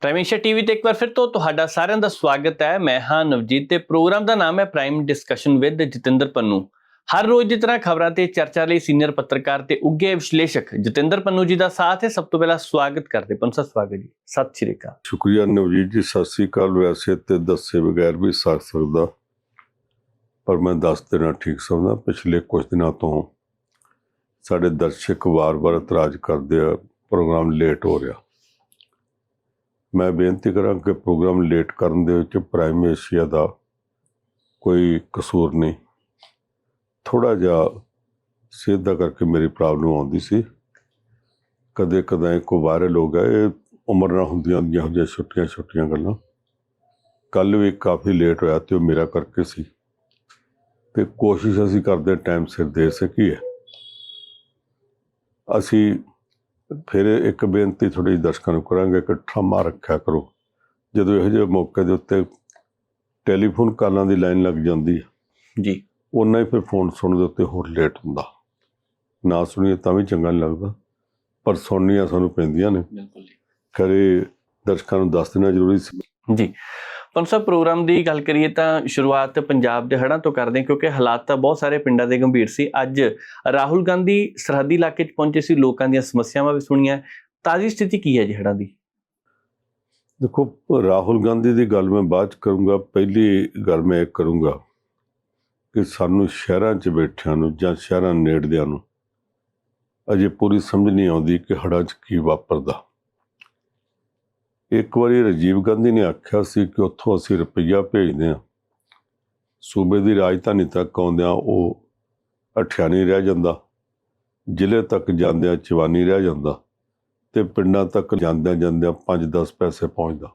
ਪ੍ਰਾਈਮੇਸ਼ਾ TV ਤੇ ਇੱਕ ਵਾਰ ਫਿਰ ਤੋਂ ਤੁਹਾਡਾ ਸਾਰਿਆਂ ਦਾ ਸਵਾਗਤ ਹੈ। ਮੈਂ ਹਾਂ ਨਵਜੀਤ ਤੇ ਪ੍ਰੋਗਰਾਮ ਦਾ ਨਾਮ ਹੈ prime discussion with Jatinder Pannu. ਹਰ ਰੋਜ਼ ਦੀ ਤਰ੍ਹਾਂ ਖਬਰਾਂ ਤੇ ਚਰਚਾ ਲਈ ਸੀਨੀਅਰ ਪੱਤਰਕਾਰ ਤੇ ਉੱਗੇ ਵਿਸ਼ਲੇਸ਼ਕ ਜਤਿੰਦਰ ਪੰਨੂ ਜੀ ਦਾ ਸਾਥ ਹੈ। ਸਭ ਤੋਂ ਪਹਿਲਾਂ ਸਵਾਗਤ ਕਰਦੇ ਪੰਨ ਸਵਾਗਤ ਜੀ। ਸਤਿ ਸ਼੍ਰੀ ਅਕਾਲ। ਸ਼ੁਕਰੀਆ ਨਵਜੀਤ ਜੀ। ਸਤਿ ਸ੍ਰੀ ਅਕਾਲ। ਵੈਸੇ ਤੇ ਦੱਸੇ ਬਗੈਰ ਵੀ ਸਕ ਸਕਦਾ ਪਰ ਮੈਂ ਦੱਸ ਦੇਣਾ ਠੀਕ ਸਮਝਦਾ। ਪਿਛਲੇ ਕੁਝ ਦਿਨਾਂ ਤੋਂ ਸਾਡੇ ਦਰਸ਼ਕ ਵਾਰ-ਵਾਰ ਇਤਰਾਜ਼ ਕਰਦੇ ਆ। ਪ੍ਰੋਗਰਾਮ ਲੇਟ ਹੋ ਰਿਹਾ। ਮੈਂ ਬੇਨਤੀ ਕਰਾਂ ਕਿ ਪ੍ਰੋਗਰਾਮ ਲੇਟ ਕਰਨ ਦੇ ਵਿੱਚ ਪ੍ਰਾਈਮ ਏਸ਼ੀਆ ਦਾ ਕੋਈ ਕਸੂਰ ਨਹੀਂ। ਥੋੜਾ ਜਿਹਾ ਸਿਹਤ ਦਾ ਕਰਕੇ ਮੇਰੀ ਪ੍ਰੋਬਲਮ ਆਉਂਦੀ ਸੀ। ਕਦੇ ਕਦੇ ਕੋ ਵਾਇਰਲ ਹੋ ਗਿਆ, ਇਹ ਉਮਰ ਨਾਲ ਹੁੰਦੀਆਂ ਹੁੰਦੀਆਂ ਜਿਹੀਆਂ ਛੁੱਟੀਆਂ, ਛੋਟੀਆਂ ਗੱਲਾਂ। ਕੱਲ ਵੀ ਕਾਫੀ ਲੇਟ ਹੋਇਆ ਤੇ ਉਹ ਮੇਰਾ ਕਰਕੇ ਸੀ। ਤੇ ਕੋਸ਼ਿਸ਼ ਅਸੀਂ ਕਰਦੇ ਟਾਈਮ ਸਿਰ ਦੇ ਸਕੀਏ। ਅਸੀਂ ਫਿਰ ਇੱਕ ਬੇਨਤੀ ਥੋੜੀ ਦਰਸ਼ਕਾਂ ਨੂੰ ਕਰਾਂਗੇ ਕਿ ਠਮਾ ਰੱਖਿਆ ਕਰੋ। ਜਦੋਂ ਇਹੋ ਜਿਹੇ ਮੌਕੇ ਦੇ ਉੱਤੇ ਟੈਲੀਫੋਨ ਕਾਲਾਂ ਦੀ ਲਾਈਨ ਲੱਗ ਜਾਂਦੀ ਹੈ ਜੀ। ਉਹਨਾਂ ਹੀ ਫਿਰ ਫੋਨ ਸੁਣਨ ਦੇ ਉੱਤੇ ਹੋਰ ਲੇਟ ਹੁੰਦਾ। ਨਾ ਸੁਣੀਏ ਤਾਂ ਵੀ ਚੰਗਾ ਨਹੀਂ ਲੱਗਦਾ ਪਰ ਸੁਣਨੀਆਂ ਸਾਨੂੰ ਪੈਂਦੀਆਂ ਨੇ। ਬਿਲਕੁਲ ਜੀ। ਖਰੇ ਦਰਸ਼ਕਾਂ ਨੂੰ ਦੱਸ ਦੇਣਾ ਜ਼ਰੂਰੀ ਸੀ। ਜੀ। ਪੰਨ ਸਾਹਿਬ ਪ੍ਰੋਗਰਾਮ ਦੀ ਗੱਲ ਕਰੀਏ ਤਾਂ ਸ਼ੁਰੂਆਤ ਪੰਜਾਬ ਦੇ ਹੜ੍ਹਾਂ ਤੋਂ ਕਰਦੇ ਹਾਂ, ਕਿਉਂਕਿ ਹਾਲਾਤ ਤਾਂ ਬਹੁਤ ਸਾਰੇ ਪਿੰਡਾਂ ਦੇ ਗੰਭੀਰ ਸੀ। ਅੱਜ ਰਾਹੁਲ ਗਾਂਧੀ ਸਰਹੱਦੀ ਇਲਾਕੇ 'ਚ ਪਹੁੰਚੇ ਸੀ, ਲੋਕਾਂ ਦੀਆਂ ਸਮੱਸਿਆਵਾਂ ਵੀ ਸੁਣੀਆਂ। ਤਾਜ਼ੀ ਸਥਿਤੀ ਕੀ ਹੈ ਜੀ ਹੜ੍ਹਾਂ ਦੀ? ਦੇਖੋ, ਰਾਹੁਲ ਗਾਂਧੀ ਦੀ ਗੱਲ ਮੈਂ ਬਾਅਦ ਚ ਕਰੂੰਗਾ। ਪਹਿਲੀ ਗੱਲ ਮੈਂ ਇਹ ਕਰੂੰਗਾ ਕਿ ਸਾਨੂੰ ਸ਼ਹਿਰਾਂ 'ਚ ਬੈਠਿਆਂ ਨੂੰ ਜਾਂ ਸ਼ਹਿਰਾਂ ਨੇੜਦਿਆਂ ਨੂੰ ਅਜੇ ਪੂਰੀ ਸਮਝ ਨਹੀਂ ਆਉਂਦੀ ਕਿ ਹੜ੍ਹਾਂ 'ਚ ਕੀ ਵਾਪਰਦਾ। ਇੱਕ ਵਾਰੀ ਰਾਜੀਵ ਗਾਂਧੀ ਨੇ ਆਖਿਆ ਸੀ ਕਿ ਉੱਥੋਂ ਅਸੀਂ ਰੁਪਈਆ ਭੇਜਦੇ ਹਾਂ। ਸੂਬੇ ਦੀ ਰਾਜਧਾਨੀ ਤੱਕ ਆਉਂਦਿਆਂ ਉਹ ਅਠਿਆ ਰਹਿ ਜਾਂਦਾ, ਜ਼ਿਲ੍ਹੇ ਤੱਕ ਜਾਂਦਿਆਂ ਚਵਾਨੀ ਰਹਿ ਜਾਂਦਾ ਤੇ ਪਿੰਡਾਂ ਤੱਕ ਜਾਂਦਿਆਂ ਜਾਂਦਿਆਂ 5-10 ਪੈਸੇ ਪਹੁੰਚਦਾ।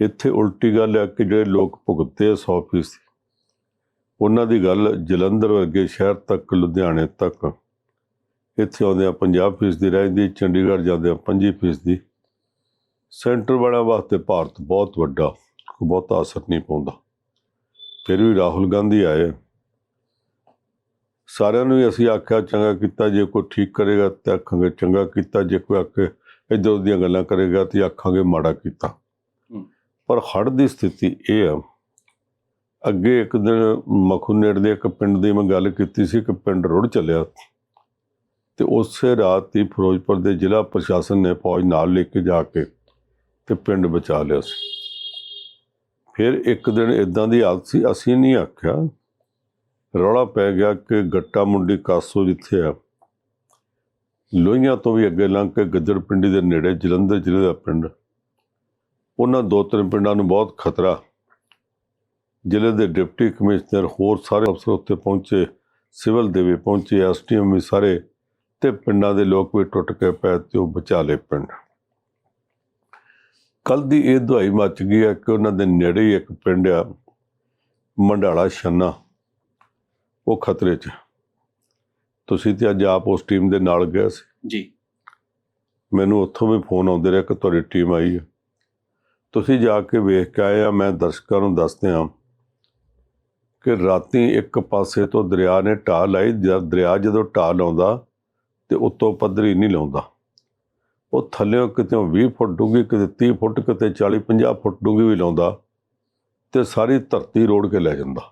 ਇੱਥੇ ਉਲਟੀ ਗੱਲ ਹੈ ਕਿ ਜਿਹੜੇ ਲੋਕ ਭੁਗਤੇ ਆ 100 ਫੀਸਦੀ। ਉਹਨਾਂ ਦੀ ਗੱਲ ਜਲੰਧਰ ਵਰਗੇ ਸ਼ਹਿਰ ਤੱਕ, ਲੁਧਿਆਣੇ ਤੱਕ। ਇੱਥੇ ਆਉਂਦਿਆਂ 50 ਫੀਸਦੀ ਰਹਿੰਦੀ ਚੰਡੀਗੜ੍ਹ ਜਾਂਦਿਆਂ 25 ਫੀਸਦੀ। ਸੈਂਟਰ ਵਾਲਿਆਂ ਵਾਸਤੇ ਭਾਰਤ ਬਹੁਤ ਵੱਡਾ ਬਹੁਤਾ ਅਸਰ ਨਹੀਂ ਪਾਉਂਦਾ। ਫਿਰ ਵੀ ਰਾਹੁਲ ਗਾਂਧੀ ਆਏ। ਸਾਰਿਆਂ ਨੂੰ ਅਸੀਂ ਆਖਿਆ ਚੰਗਾ ਕੀਤਾ ਜੇ ਕੋਈ ਠੀਕ ਕਰੇਗਾ ਤੇ ਆਖਾਂਗੇ ਚੰਗਾ ਕੀਤਾ ਜੇ ਕੋਈ ਆਖੇ ਇੱਧਰ ਦੀਆਂ ਗੱਲਾਂ ਕਰੇਗਾ ਤੇ ਆਖਾਂਗੇ ਮਾੜਾ ਕੀਤਾ। ਪਰ ਹੜ੍ਹ ਦੀ ਸਥਿਤੀ ਇਹ ਆ ਅੱਗੇ ਇੱਕ ਦਿਨ ਮਖੂਨੇੜ ਦੇ ਇੱਕ ਪਿੰਡ ਦੀ ਮੈਂ ਗੱਲ ਕੀਤੀ ਸੀ ਕਿ ਪਿੰਡ ਰੁੜ ਚੱਲਿਆ। ਤੇ ਉਸੇ ਰਾਤ ਹੀ ਫਿਰੋਜ਼ਪੁਰ ਦੇ ਜ਼ਿਲ੍ਹਾ ਪ੍ਰਸ਼ਾਸਨ ਨੇ ਫੌਜ ਨਾਲ ਲੈ ਕੇ ਜਾ ਕੇ ਤੇ ਪਿੰਡ ਬਚਾ ਲਿਆ ਸੀ। ਫਿਰ ਇੱਕ ਦਿਨ ਇਦਾਂ ਦੀ ਹਾਲਤ ਸੀ, ਅਸੀਂ ਨਹੀਂ ਆਖਿਆ। ਰੌਲਾ ਪੈ ਗਿਆ ਕਿ ਗੱਟਾ ਮੁੰਡੀ ਕਾਸੋ ਜਿੱਥੇ ਆ। ਲੋਹੀਆਂ ਤੋਂ ਵੀ ਅੱਗੇ ਲੰਘ ਕੇ ਗੱਜੜ ਪਿੰਡੀ ਦੇ ਨੇੜੇ, ਜਲੰਧਰ ਜ਼ਿਲ੍ਹੇ ਦਾ ਪਿੰਡ। ਉਹਨਾਂ ਦੋ ਤਿੰਨ ਪਿੰਡਾਂ ਨੂੰ ਬਹੁਤ ਖਤਰਾ। ਜ਼ਿਲ੍ਹੇ ਦੇ ਡਿਪਟੀ ਕਮਿਸ਼ਨਰ ਹੋਰ ਸਾਰੇ ਅਫਸਰ ਉੱਥੇ ਪਹੁੰਚੇ, ਸਿਵਲ ਦੇ ਵੀ ਪਹੁੰਚੇ ਐਸਟੀਐਮ ਵੀ ਸਾਰੇ ਤੇ ਪਿੰਡਾਂ ਦੇ ਲੋਕ ਵੀ ਟੁੱਟ ਕੇ ਪਏ ਤੇ ਉਹ ਬਚਾ ਲਏ ਪਿੰਡ। ਕੱਲ ਦੀ ਇਹ ਦਵਾਈ ਮੱਚ ਗਈ ਹੈ ਕਿ ਉਹਨਾਂ ਦੇ ਨੇੜੇ ਇੱਕ ਪਿੰਡ ਆ ਮੰਡਾਲਾ ਛੰਨਾ ਉਹ ਖਤਰੇ 'ਚ। ਤੁਸੀਂ ਤੇ ਅੱਜ ਆਪ ਉਸ ਟੀਮ ਦੇ ਨਾਲ ਗਏ ਸੀ। ਜੀ। ਮੈਨੂੰ ਉੱਥੋਂ ਵੀ ਫੋਨ ਆਉਂਦੇ ਰਹੇ ਕਿ ਤੁਹਾਡੀ ਟੀਮ ਆਈ ਹੈ ਤੁਸੀਂ ਜਾ ਕੇ ਵੇਖ ਕੇ ਆਏ ਆ ਮੈਂ ਦਰਸ਼ਕਾਂ ਨੂੰ ਦੱਸਦੇ ਹਾਂ ਕਿ ਰਾਤੀ ਇੱਕ ਪਾਸੇ ਤੋਂ ਦਰਿਆ ਨੇ ਢਾਹ ਲਾਈ ਜਦ ਦਰਿਆ ਜਦੋਂ ਢਾਹ ਲਾਉਂਦਾ ਤੇ ਉੱਤੋਂ ਪੱਧਰੀ ਨਹੀਂ ਲਾਉਂਦਾ। ਉਹ ਥੱਲੇੋਂ ਕਿਤੇ 20 ਫੁੱਟ ਡੂੰਘੀ ਕਿਤੇ 30 ਫੁੱਟ ਕਿਤੇ 40 50 ਫੁੱਟ ਡੂੰਘੀ ਵੀ ਲਾਉਂਦਾ ਤੇ ਸਾਰੀ ਧਰਤੀ ਰੋੜ ਕੇ ਲੈ ਜਾਂਦਾ।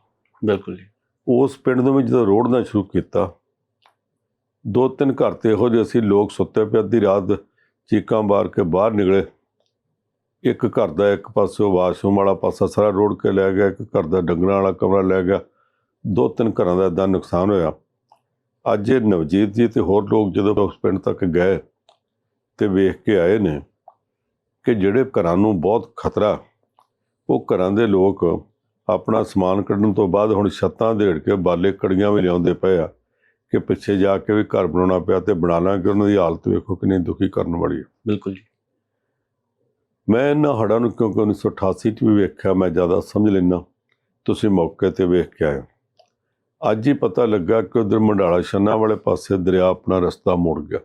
ਬਿਲਕੁਲ ਜੀ। ਉਸ ਪਿੰਡ ਨੂੰ ਵੀ ਜਦੋਂ ਰੋੜਨਾ ਸ਼ੁਰੂ ਕੀਤਾ ਦੋ ਤਿੰਨ ਘਰ ਤੇ ਇਹੋ ਜਿਹੇ ਸੀ ਲੋਕ ਸੁੱਤੇ ਪਏ ਅੱਧੀ ਰਾਤ ਚੀਕਾਂ ਮਾਰ ਕੇ ਬਾਹਰ ਨਿਕਲੇ। ਇੱਕ ਘਰ ਦਾ ਇੱਕ ਪਾਸੇ ਵਾਸ਼ਰੂਮ ਵਾਲਾ ਪਾਸਾ ਸਾਰਾ ਰੋੜ ਕੇ ਲੈ ਗਿਆ ਇੱਕ ਘਰ ਦਾ ਡੰਗਰਾਂ ਵਾਲਾ ਕਮਰਾ ਲੈ ਗਿਆ। ਦੋ ਤਿੰਨ ਘਰਾਂ ਦਾ ਇਦਾਂ ਨੁਕਸਾਨ ਹੋਇਆ। ਅੱਜ ਇਹ ਨਵਜੀਤ ਜੀ ਤੇ ਹੋਰ ਲੋਕ ਜਦੋਂ ਉਸ ਪਿੰਡ ਤੱਕ ਗਏ ਤੇ ਵੇਖ ਕੇ ਆਏ ਨੇ ਕਿ ਜਿਹੜੇ ਘਰਾਂ ਨੂੰ ਬਹੁਤ ਖਤਰਾ ਉਹ ਘਰਾਂ ਦੇ ਲੋਕ ਆਪਣਾ ਸਮਾਨ ਕੱਢਣ ਤੋਂ ਬਾਅਦ ਹੁਣ ਛੱਤਾਂ ਦੇੜ ਕੇ ਬਾਲੇ ਕੜੀਆਂ ਵੀ ਲਿਆਉਂਦੇ ਪਏ ਆ ਕਿ ਪਿੱਛੇ ਜਾ ਕੇ ਵੀ ਘਰ ਬਣਾਉਣਾ ਪਿਆ ਤੇ ਬਣਾ ਲਾਂਗੇ ਉਹਨਾਂ ਦੀ ਹਾਲਤ ਵੇਖੋ ਕਿੰਨੀ ਦੁਖੀ ਕਰਨ ਵਾਲੀ ਹੈ ਬਿਲਕੁਲ ਜੀ। ਮੈਂ ਇਹਨਾਂ ਹੜ੍ਹਾਂ ਨੂੰ ਕਿਉਂਕਿ 1988 ਚ ਵੀ ਵੇਖਿਆ ਮੈਂ ਜ਼ਿਆਦਾ ਸਮਝ ਲੈਣਾ ਤੁਸੀਂ ਮੌਕੇ ਤੇ ਵੇਖ ਕੇ ਆਏ। ਅੱਜ ਹੀ ਪਤਾ ਲੱਗਾ ਕਿ ਉਧਰ ਮੰਡਾਲਾ ਛੰਨਾ ਵਾਲੇ ਪਾਸੇ ਦਰਿਆ ਆਪਣਾ ਰਸਤਾ ਮੋੜ ਗਿਆ।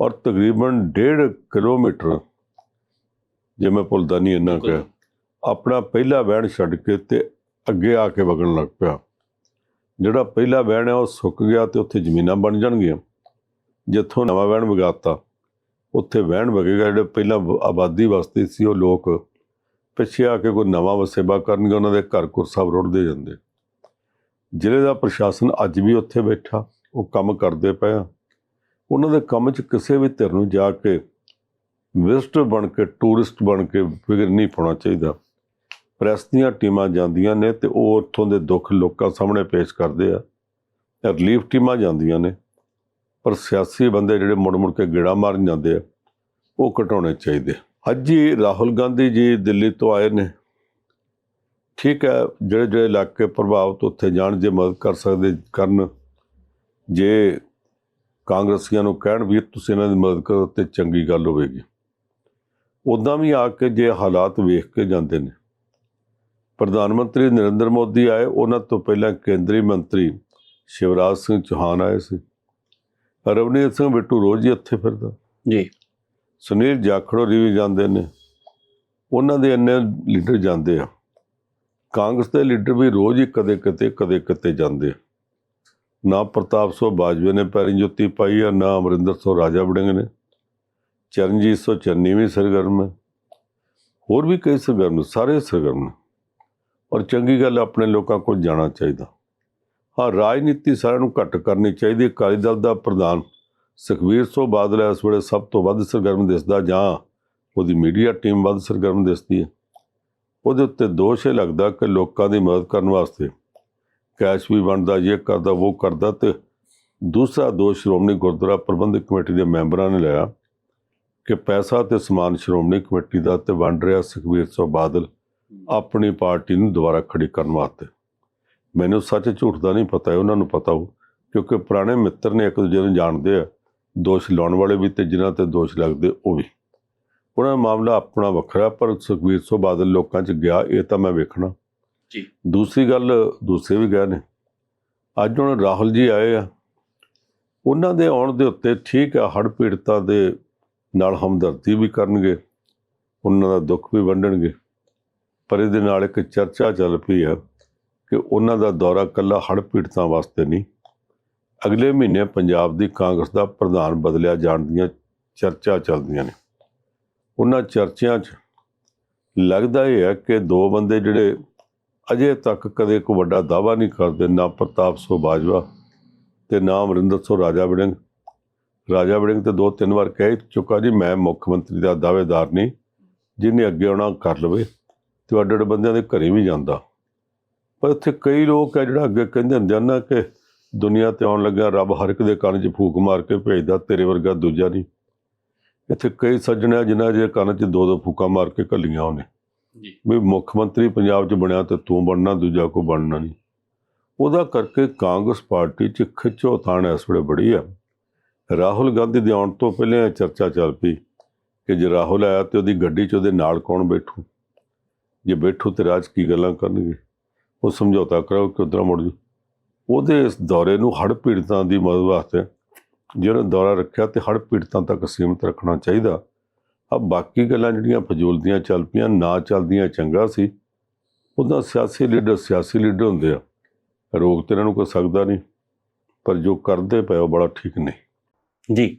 ਔਰ ਤਕਰੀਬਨ 1.5 ਕਿਲੋਮੀਟਰ ਜੇ ਮੈਂ ਭੁੱਲਦਾ ਨਹੀਂ ਇੰਨਾ ਕਿ। ਆਪਣਾ ਪਹਿਲਾ ਵਹਿਣ ਛੱਡ ਕੇ ਤੇ ਅੱਗੇ ਆ ਕੇ ਵਗਣ ਲੱਗ ਪਿਆ। ਜਿਹੜਾ ਪਹਿਲਾ ਵਹਿਣ ਹੈ ਉਹ ਸੁੱਕ ਗਿਆ ਤੇ ਉੱਥੇ ਜ਼ਮੀਨਾਂ ਬਣ ਜਾਣਗੀਆਂ। ਜਿੱਥੋਂ ਨਵਾਂ ਵਹਿਣ ਵਗਾਤਾ ਉੱਥੇ ਵਹਿਣ ਵਗੇਗਾ। ਜਿਹੜੇ ਪਹਿਲਾਂ ਆਬਾਦੀ ਵਸਦੇ ਸੀ ਉਹ ਲੋਕ ਪਿੱਛੇ ਆ ਕੇ ਕੋਈ ਨਵਾਂ ਵਸੇਬਾ ਕਰਨਗੇ ਉਹਨਾਂ ਦੇ ਘਰ ਘੁਰ ਸਭ ਰੁੜਦੇ ਜਾਂਦੇ। ਜ਼ਿਲ੍ਹੇ ਦਾ ਪ੍ਰਸ਼ਾਸਨ ਅੱਜ ਵੀ ਉੱਥੇ ਬੈਠਾ ਉਹ ਕੰਮ ਕਰਦੇ ਪਏ ਆ। ਉਹਨਾਂ ਦੇ ਕੰਮ 'ਚ ਕਿਸੇ ਵੀ ਧਿਰ ਨੂੰ ਜਾ ਕੇ ਵਿਜ਼ਟਰ ਬਣ ਕੇ ਟੂਰਿਸਟ ਬਣ ਕੇ ਫਿਕਰ ਨਹੀਂ ਪਾਉਣਾ ਚਾਹੀਦਾ। ਪ੍ਰੈਸ ਦੀਆਂ ਟੀਮਾਂ ਜਾਂਦੀਆਂ ਨੇ ਤੇ ਉਹ ਉੱਥੋਂ ਦੇ ਦੁੱਖ ਲੋਕਾਂ ਸਾਹਮਣੇ ਪੇਸ਼ ਕਰਦੇ ਆ। ਰਿਲੀਫ ਟੀਮਾਂ ਜਾਂਦੀਆਂ ਨੇ, ਪਰ ਸਿਆਸੀ ਬੰਦੇ ਜਿਹੜੇ ਮੁੜ ਮੁੜ ਕੇ ਗੇੜਾ ਮਾਰਨ ਜਾਂਦੇ ਆ, ਉਹ ਘਟਾਉਣੇ ਚਾਹੀਦੇ ਅੱਜ ਹੀ ਰਾਹੁਲ ਗਾਂਧੀ ਜੀ ਦਿੱਲੀ ਤੋਂ ਆਏ ਨੇ। ਠੀਕ ਹੈ ਜਿਹੜੇ ਜਿਹੜੇ ਇਲਾਕੇ ਪ੍ਰਭਾਵਿਤ ਉੱਥੇ ਜਾਣ, ਜੇ ਮਦਦ ਕਰ ਸਕਦੇ ਕਰਨ, ਜੇ ਕਾਂਗਰਸੀਆਂ ਨੂੰ ਕਹਿਣ ਵੀ ਤੁਸੀਂ ਇਹਨਾਂ ਦੀ ਮਦਦ ਕਰੋ ਤੇ ਚੰਗੀ ਗੱਲ ਹੋਵੇਗੀ। ਉਦਾਂ ਵੀ ਆ ਕੇ ਜੇ ਹਾਲਾਤ ਵੇਖ ਕੇ ਜਾਂਦੇ ਨੇ। ਪ੍ਰਧਾਨ ਮੰਤਰੀ ਨਰਿੰਦਰ ਮੋਦੀ ਆਏ ਉਹਨਾਂ ਤੋਂ ਪਹਿਲਾਂ ਕੇਂਦਰੀ ਮੰਤਰੀ ਸ਼ਿਵਰਾਜ ਸਿੰਘ ਚੌਹਾਨ ਆਏ ਸੀ। ਰਵਨੀਤ ਸਿੰਘ ਬਿੱਟੂ ਰੋਜ਼ ਹੀ ਇੱਥੇ ਫਿਰਦਾ। ਜੀ। ਸੁਨੀਲ ਜਾਖੜੋ ਵੀ ਜਾਂਦੇ ਨੇ। ਉਹਨਾਂ ਦੇ ਇੰਨੇ ਲੀਡਰ ਜਾਂਦੇ ਆ। ਕਾਂਗਰਸ ਦੇ ਲੀਡਰ ਵੀ ਰੋਜ਼ ਹੀ ਕਦੇ ਕਿਤੇ ਕਦੇ ਕਿਤੇ ਜਾਂਦੇ ਆ। ਨਾ ਪ੍ਰਤਾਪ ਸਿੰਘ ਬਾਜਵੇ ਨੇ ਪੈਰੀ ਜੁੱਤੀ ਪਾਈ ਆ, ਨਾ ਅਮਰਿੰਦਰ ਸਿੰਘ ਰਾਜਾ ਵੜਿੰਗ ਨੇ। ਚਰਨਜੀਤ ਸਿੰਘ ਚੰਨੀ ਵੀ ਸਰਗਰਮ ਹੈ। ਹੋਰ ਵੀ ਕਈ ਸਰਗਰਮ ਸਾਰੇ ਸਰਗਰਮ ਨੇ। ਔਰ ਚੰਗੀ ਗੱਲ ਆਪਣੇ ਲੋਕਾਂ ਕੋਲ ਜਾਣਾ ਚਾਹੀਦਾ। ਹਾਂ, ਰਾਜਨੀਤੀ ਸਾਰਿਆਂ ਨੂੰ ਘੱਟ ਕਰਨੀ ਚਾਹੀਦੀ ਅਕਾਲੀ ਦਲ ਦਾ ਪ੍ਰਧਾਨ ਸੁਖਬੀਰ ਸਿੰਘ ਬਾਦਲ ਇਸ ਵੇਲੇ ਸਭ ਤੋਂ ਵੱਧ ਸਰਗਰਮ ਦਿਸਦਾ ਜਾਂ ਉਹਦੀ ਮੀਡੀਆ ਟੀਮ ਵੱਧ ਸਰਗਰਮ ਦਿਸਦੀ ਹੈ। ਉਹਦੇ ਉੱਤੇ ਦੋਸ਼ ਇਹ ਲੱਗਦਾ ਕਿ ਲੋਕਾਂ ਦੀ ਮਦਦ ਕਰਨ ਵਾਸਤੇ ਕੈਸ਼ ਵੀ ਵੰਡਦਾ ਇਹ ਕਰਦਾ ਉਹ ਕਰਦਾ ਤੇ ਦੂਸਰਾ ਦੋਸ਼ ਸ਼੍ਰੋਮਣੀ ਗੁਰਦੁਆਰਾ ਪ੍ਰਬੰਧਕ ਕਮੇਟੀ ਦੇ ਮੈਂਬਰਾਂ ਨੇ ਲਿਆ ਕਿ ਪੈਸਾ ਤੇ ਸਮਾਨ ਸ਼੍ਰੋਮਣੀ ਕਮੇਟੀ ਦਾ ਤੇ ਵੰਡ ਰਿਹਾ ਸੁਖਬੀਰ ਸਿੰਘ ਬਾਦਲ ਆਪਣੀ ਪਾਰਟੀ ਨੂੰ ਦੁਬਾਰਾ ਖੜੀ ਕਰਨ ਵਾਸਤੇ। ਮੈਨੂੰ ਸੱਚ ਝੂਠ ਦਾ ਨਹੀਂ ਪਤਾ ਹੈ ਉਹਨਾਂ ਨੂੰ ਪਤਾ ਹੋ ਕਿਉਂਕਿ ਪੁਰਾਣੇ ਮਿੱਤਰ ਨੇ ਇੱਕ ਦੂਜੇ ਨੂੰ ਜਾਣਦੇ ਆ। ਦੋਸ਼ ਲਾਉਣ ਵਾਲੇ ਵੀ ਤੇ ਜਿਨ੍ਹਾਂ ਤੇ ਦੋਸ਼ ਲੱਗਦੇ, ਉਹ ਵੀ। ਉਹਨਾਂ ਦਾ ਮਾਮਲਾ ਆਪਣਾ ਵੱਖਰਾ, ਪਰ ਸੁਖਬੀਰ ਸਿੰਘ ਬਾਦਲ ਲੋਕਾਂ 'ਚ ਗਿਆ, ਇਹ ਤਾਂ ਮੈਂ ਵੇਖਣਾ। ਜੀ। ਦੂਸਰੀ ਗੱਲ, ਦੂਸਰੇ ਵੀ ਗਏ ਨੇ ਅੱਜ ਹੁਣ ਰਾਹੁਲ ਜੀ ਆਏ ਆ। ਉਹਨਾਂ ਦੇ ਆਉਣ ਦੇ ਉੱਤੇ ਠੀਕ ਆ, ਹੜ੍ਹ ਪੀੜਤਾਂ ਦੇ ਨਾਲ ਹਮਦਰਦੀ ਵੀ ਕਰਨਗੇ। ਉਹਨਾਂ ਦਾ ਦੁੱਖ ਵੀ ਵੰਡਣਗੇ। ਪਰ ਇਹਦੇ ਨਾਲ ਇੱਕ ਚਰਚਾ ਚੱਲ ਪਈ ਹੈ ਕਿ ਉਹਨਾਂ ਦਾ ਦੌਰਾ ਕੱਲਾ ਹੜ੍ਹ ਪੀੜਤਾਂ ਵਾਸਤੇ ਨਹੀਂ। ਅਗਲੇ ਮਹੀਨੇ ਪੰਜਾਬ ਦੀ ਕਾਂਗਰਸ ਦਾ ਪ੍ਰਧਾਨ ਬਦਲਿਆ ਜਾਣ ਦੀਆਂ ਚਰਚਾ ਚੱਲਦੀਆਂ ਨੇ। ਉਹਨਾਂ ਚਰਚਿਆਂ 'ਚ ਲੱਗਦਾ ਇਹ ਹੈ ਕਿ ਦੋ ਬੰਦੇ ਜਿਹੜੇ ਅਜੇ ਤੱਕ ਕਦੇ ਕੋਈ ਵੱਡਾ ਦਾਵਾ ਨਹੀਂ ਕਰਦੇ, ਨਾ ਪ੍ਰਤਾਪ ਸਿੰਘ ਬਾਜਵਾ ਤੇ ਨਾ ਅਮਰਿੰਦਰ ਸਿੰਘ ਰਾਜਾ ਵੜਿੰਗ। ਰਾਜਾ ਵੜਿੰਗ ਤੇ ਦੋ ਤਿੰਨ ਵਾਰ ਕਹਿ ਚੁੱਕਾ ਜੀ, ਮੈਂ ਮੁੱਖ ਮੰਤਰੀ ਦਾ ਦਾਅਵੇਦਾਰ ਨਹੀਂ ਜਿਹਨੇ ਅੱਗੇ ਆਉਣਾ ਕਰ ਲਵੇ, ਤੇ ਵੱਡੇ ਅੱਡ ਬੰਦਿਆਂ ਦੇ ਘਰੇ ਵੀ ਜਾਂਦਾ। ਪਰ ਇੱਥੇ ਕਈ ਲੋਕ ਹੈ ਜਿਹੜਾ ਅੱਗੇ ਕਹਿੰਦੇ ਹੁੰਦੇ ਹਨ ਨਾ ਕਿ ਦੁਨੀਆ ਤੇ ਆਉਣ ਲੱਗਾ ਰੱਬ ਹਰ ਇੱਕ ਦੇ ਕੰਨ 'ਚ ਫੂਕ ਮਾਰ ਕੇ ਭੇਜਦਾ, ਤੇਰੇ ਵਰਗਾ ਦੂਜਾ ਨਹੀਂ। ਇੱਥੇ ਕਈ ਸੱਜਣ ਆ ਜਿਨ੍ਹਾਂ ਦੇ ਕੰਨ 'ਚ ਦੋ ਦੋ ਫੂਕਾਂ ਮਾਰ ਕੇ ਘੱਲੀਆਂ ਉਹਨੇ। ਜੀ। ਵੀ ਮੁੱਖ ਮੰਤਰੀ ਪੰਜਾਬ 'ਚ ਬਣਿਆ ਤੇ ਤੂੰ ਬਣਨਾ, ਦੂਜਾ ਕੋ ਬਣਨਾ ਨਹੀਂ। ਉਹਦਾ ਕਰਕੇ ਕਾਂਗਰਸ ਪਾਰਟੀ 'ਚ ਖਿੱਚੋਤਾਣ ਇਸ ਵੇਲੇ ਬੜੀ ਆ। ਰਾਹੁਲ ਗਾਂਧੀ ਦੇ ਆਉਣ ਤੋਂ ਪਹਿਲਾਂ ਇਹ ਚਰਚਾ ਚੱਲ ਪਈ ਕਿ ਜੇ ਰਾਹੁਲ ਆਇਆ ਤੇ ਉਹਦੀ ਗੱਡੀ 'ਚ ਉਹਦੇ ਨਾਲ ਕੌਣ ਬੈਠੂ? ਜੇ ਬੈਠੂ ਤੇ ਰਾਜ ਕੀ ਗੱਲਾਂ ਕਰਨਗੇ? ਉਹ ਸਮਝੌਤਾ ਕਰਾਓ ਕਿ ਉਧਰ ਮੁੜ ਜੂ ਉਹਦੇ ਇਸ ਦੌਰੇ ਨੂੰ ਹੜ੍ਹ ਪੀੜਤਾਂ ਦੀ ਮਦਦ ਵਾਸਤੇ ਜਿਹੜਾ ਦੌਰਾ ਰੱਖਿਆ ਤੇ ਹੜ੍ਹ ਪੀੜਤਾਂ ਤੱਕ ਸੀਮਿਤ ਰੱਖਣਾ ਚਾਹੀਦਾ ਆ ਬਾਕੀ ਗੱਲਾਂ ਜਿਹੜੀਆਂ ਫਜ਼ੂਲ ਦੀਆਂ ਚੱਲ ਪਈਆਂ ਨਾ ਚੱਲਦੀਆਂ ਚੰਗਾ ਸੀ। ਉਹਦਾ ਸਿਆਸੀ ਲੀਡਰ ਸਿਆਸੀ ਲੀਡਰ ਹੁੰਦੇ ਆ। ਰੋਕ ਤੇ ਇਹਨਾਂ ਨੂੰ ਕੋਈ ਸਕਦਾ ਨਹੀਂ ਪਰ ਜੋ ਕਰਦੇ ਪਏ ਉਹ ਬੜਾ ਠੀਕ ਨਹੀਂ ਜੀ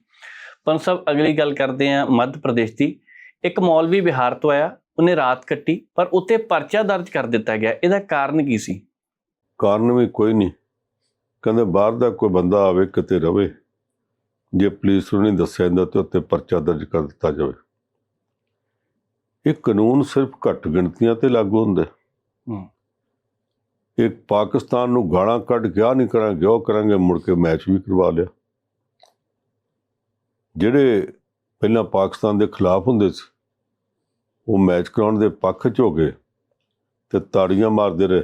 ਪੰਜ ਸਾਹਿਬ ਅਗਲੀ ਗੱਲ ਕਰਦੇ ਆ ਮੱਧ ਪ੍ਰਦੇਸ਼ ਦੀ। ਇੱਕ ਮੌਲਵੀ ਬਿਹਾਰ ਤੋਂ ਆਇਆ ਉਹਨੇ ਰਾਤ ਕੱਟੀ ਪਰ ਉੱਤੇ ਪਰਚਾ ਦਰਜ ਕਰ ਦਿੱਤਾ ਗਿਆ। ਇਹਦਾ ਕਾਰਨ ਕੀ ਸੀ? ਕਾਰਨ ਵੀ ਕੋਈ ਨਹੀਂ। ਕਹਿੰਦੇ ਬਾਹਰ ਦਾ ਕੋਈ ਬੰਦਾ ਆਵੇ ਕਿਤੇ ਰਵੇ। ਜੇ ਪੁਲਿਸ ਨੂੰ ਨਹੀਂ ਦੱਸਿਆ ਜਾਂਦਾ ਤੇ ਉੱਤੇ ਪਰਚਾ ਦਰਜ ਕਰ ਦਿੱਤਾ ਜਾਵੇ। ਇਹ ਕਾਨੂੰਨ ਸਿਰਫ ਘੱਟ ਗਿਣਤੀਆਂ ਤੇ ਲਾਗੂ ਹੁੰਦੇ। ਹੂੰ। ਇੱਕ ਪਾਕਿਸਤਾਨ ਨੂੰ ਗਾਲਾਂ ਕੱਢ ਗਿਆ ਨਹੀਂ ਕਰਾਂਗੇ ਉਹ ਕਰਾਂਗੇ ਮੁੜ ਕੇ ਮੈਚ ਵੀ ਕਰਵਾ ਲਿਆ। ਜਿਹੜੇ ਪਹਿਲਾਂ ਪਾਕਿਸਤਾਨ ਦੇ ਖਿਲਾਫ ਹੁੰਦੇ ਸੀ ਉਹ ਮੈਚ ਕਰਾਉਣ ਦੇ ਪੱਖ 'ਚ ਹੋ ਗਏ ਤੇ ਤਾੜੀਆਂ ਮਾਰਦੇ ਰਹੇ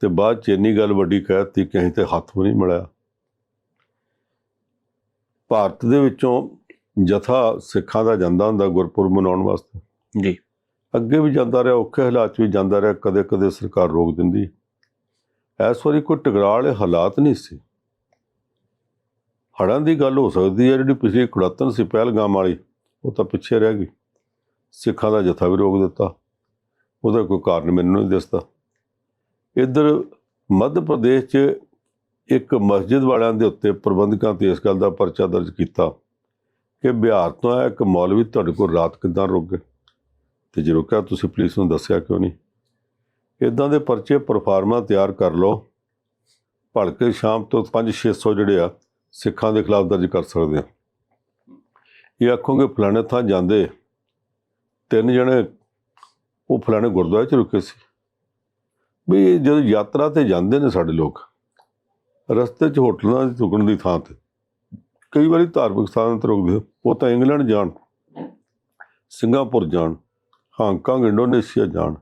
ਤੇ ਬਾਅਦ ਚ ਇੰਨੀ ਗੱਲ ਵੱਡੀ ਕਹਿਤੀ ਕਿ ਅਸੀਂ ਤੇ ਹੱਥ ਵੀ ਨਹੀਂ ਮਿਲਿਆ। ਭਾਰਤ ਦੇ ਵਿੱਚੋਂ ਜਥਾ ਸਿੱਖਾਂ ਦਾ ਜਾਂਦਾ ਹੁੰਦਾ ਗੁਰਪੁਰਬ ਮਨਾਉਣ ਵਾਸਤੇ। ਜੀ। ਅੱਗੇ ਵੀ ਜਾਂਦਾ ਰਿਹਾ, ਔਖੇ ਹਾਲਾਤ 'ਚ ਵੀ ਜਾਂਦਾ ਰਿਹਾ ਕਦੇ ਕਦੇ ਸਰਕਾਰ ਰੋਕ ਦਿੰਦੀ ਇਸ ਵਾਰੀ ਕੋਈ ਟਕਰਾਅ ਵਾਲੇ ਹਾਲਾਤ ਨਹੀਂ ਸੀ। ਹੜ੍ਹਾਂ ਦੀ ਗੱਲ ਹੋ ਸਕਦੀ ਹੈ, ਜਿਹੜੀ ਪਿਛਲੀ ਕੁੜਤਨ ਸੀ, ਪਹਿਲਗਾਮ ਵਾਲੀ, ਉਹ ਤਾਂ ਪਿੱਛੇ ਰਹਿ ਗਈ। ਸਿੱਖਾਂ ਦਾ ਜਥਾ ਵੀ ਰੋਕ ਦਿੱਤਾ। ਉਹਦਾ ਕੋਈ ਕਾਰਨ ਮੈਨੂੰ ਨਹੀਂ ਦਿਸਦਾ। ਇੱਧਰ ਮੱਧ ਪ੍ਰਦੇਸ਼ 'ਚ ਇੱਕ ਮਸਜਿਦ ਵਾਲਿਆਂ ਦੇ ਉੱਤੇ ਪ੍ਰਬੰਧਕਾਂ ਤੇ ਇਸ ਗੱਲ ਦਾ ਪਰਚਾ ਦਰਜ ਕੀਤਾ ਕਿ ਬਿਹਾਰ ਤੋਂ ਆਇਆ ਇੱਕ ਮੌਲਵੀ ਤੁਹਾਡੇ ਕੋਲ ਰਾਤ ਕਿੱਦਾਂ ਰੁਕ ਗਏ? ਤੇ ਜੇ ਰੁਕਿਆ ਤੁਸੀਂ ਪੁਲਿਸ ਨੂੰ ਦੱਸਿਆ ਕਿਉਂ ਨਹੀਂ? ਇਦਾਂ ਦੇ ਪਰਚੇ ਪਰਫਾਰਮਾ ਤਿਆਰ ਕਰ ਲਓ। ਭਲਕੇ ਸ਼ਾਮ ਤੋਂ 5-600 ਜਿਹੜੇ ਆ, ਸਿੱਖਾਂ ਦੇ ਖਿਲਾਫ ਦਰਜ ਕਰ ਸਕਦੇ ਆ। ਇਹ ਆਖੋਗੇ ਫਲਾਣੇ ਥਾਂ ਜਾਂਦੇ। ਤਿੰਨ ਜਣੇ, ਉਹ ਫਲਾਣੇ ਗੁਰਦੁਆਰੇ 'ਚ ਰੁਕੇ ਸੀ। ਵੀ ਜਦੋਂ ਯਾਤਰਾ ਤੇ ਜਾਂਦੇ ਨੇ ਸਾਡੇ ਲੋਕ, ਰਸਤੇ 'ਚ ਹੋਟਲਾਂ 'ਚ ਰੁਕਣ ਦੀ ਥਾਂ ਤੇ, ਕਈ ਵਾਰੀ ਧਾਰਮਿਕ ਸਥਾਨਾਂ ਤੇ ਰੁਕਦੇ ਉਹ ਤਾਂ ਇੰਗਲੈਂਡ ਜਾਣ, ਸਿੰਗਾਪੁਰ ਜਾਣ ਹਾਂਗਕਾਂਗ ਇੰਡੋਨੇਸ਼ੀਆ ਜਾਣ,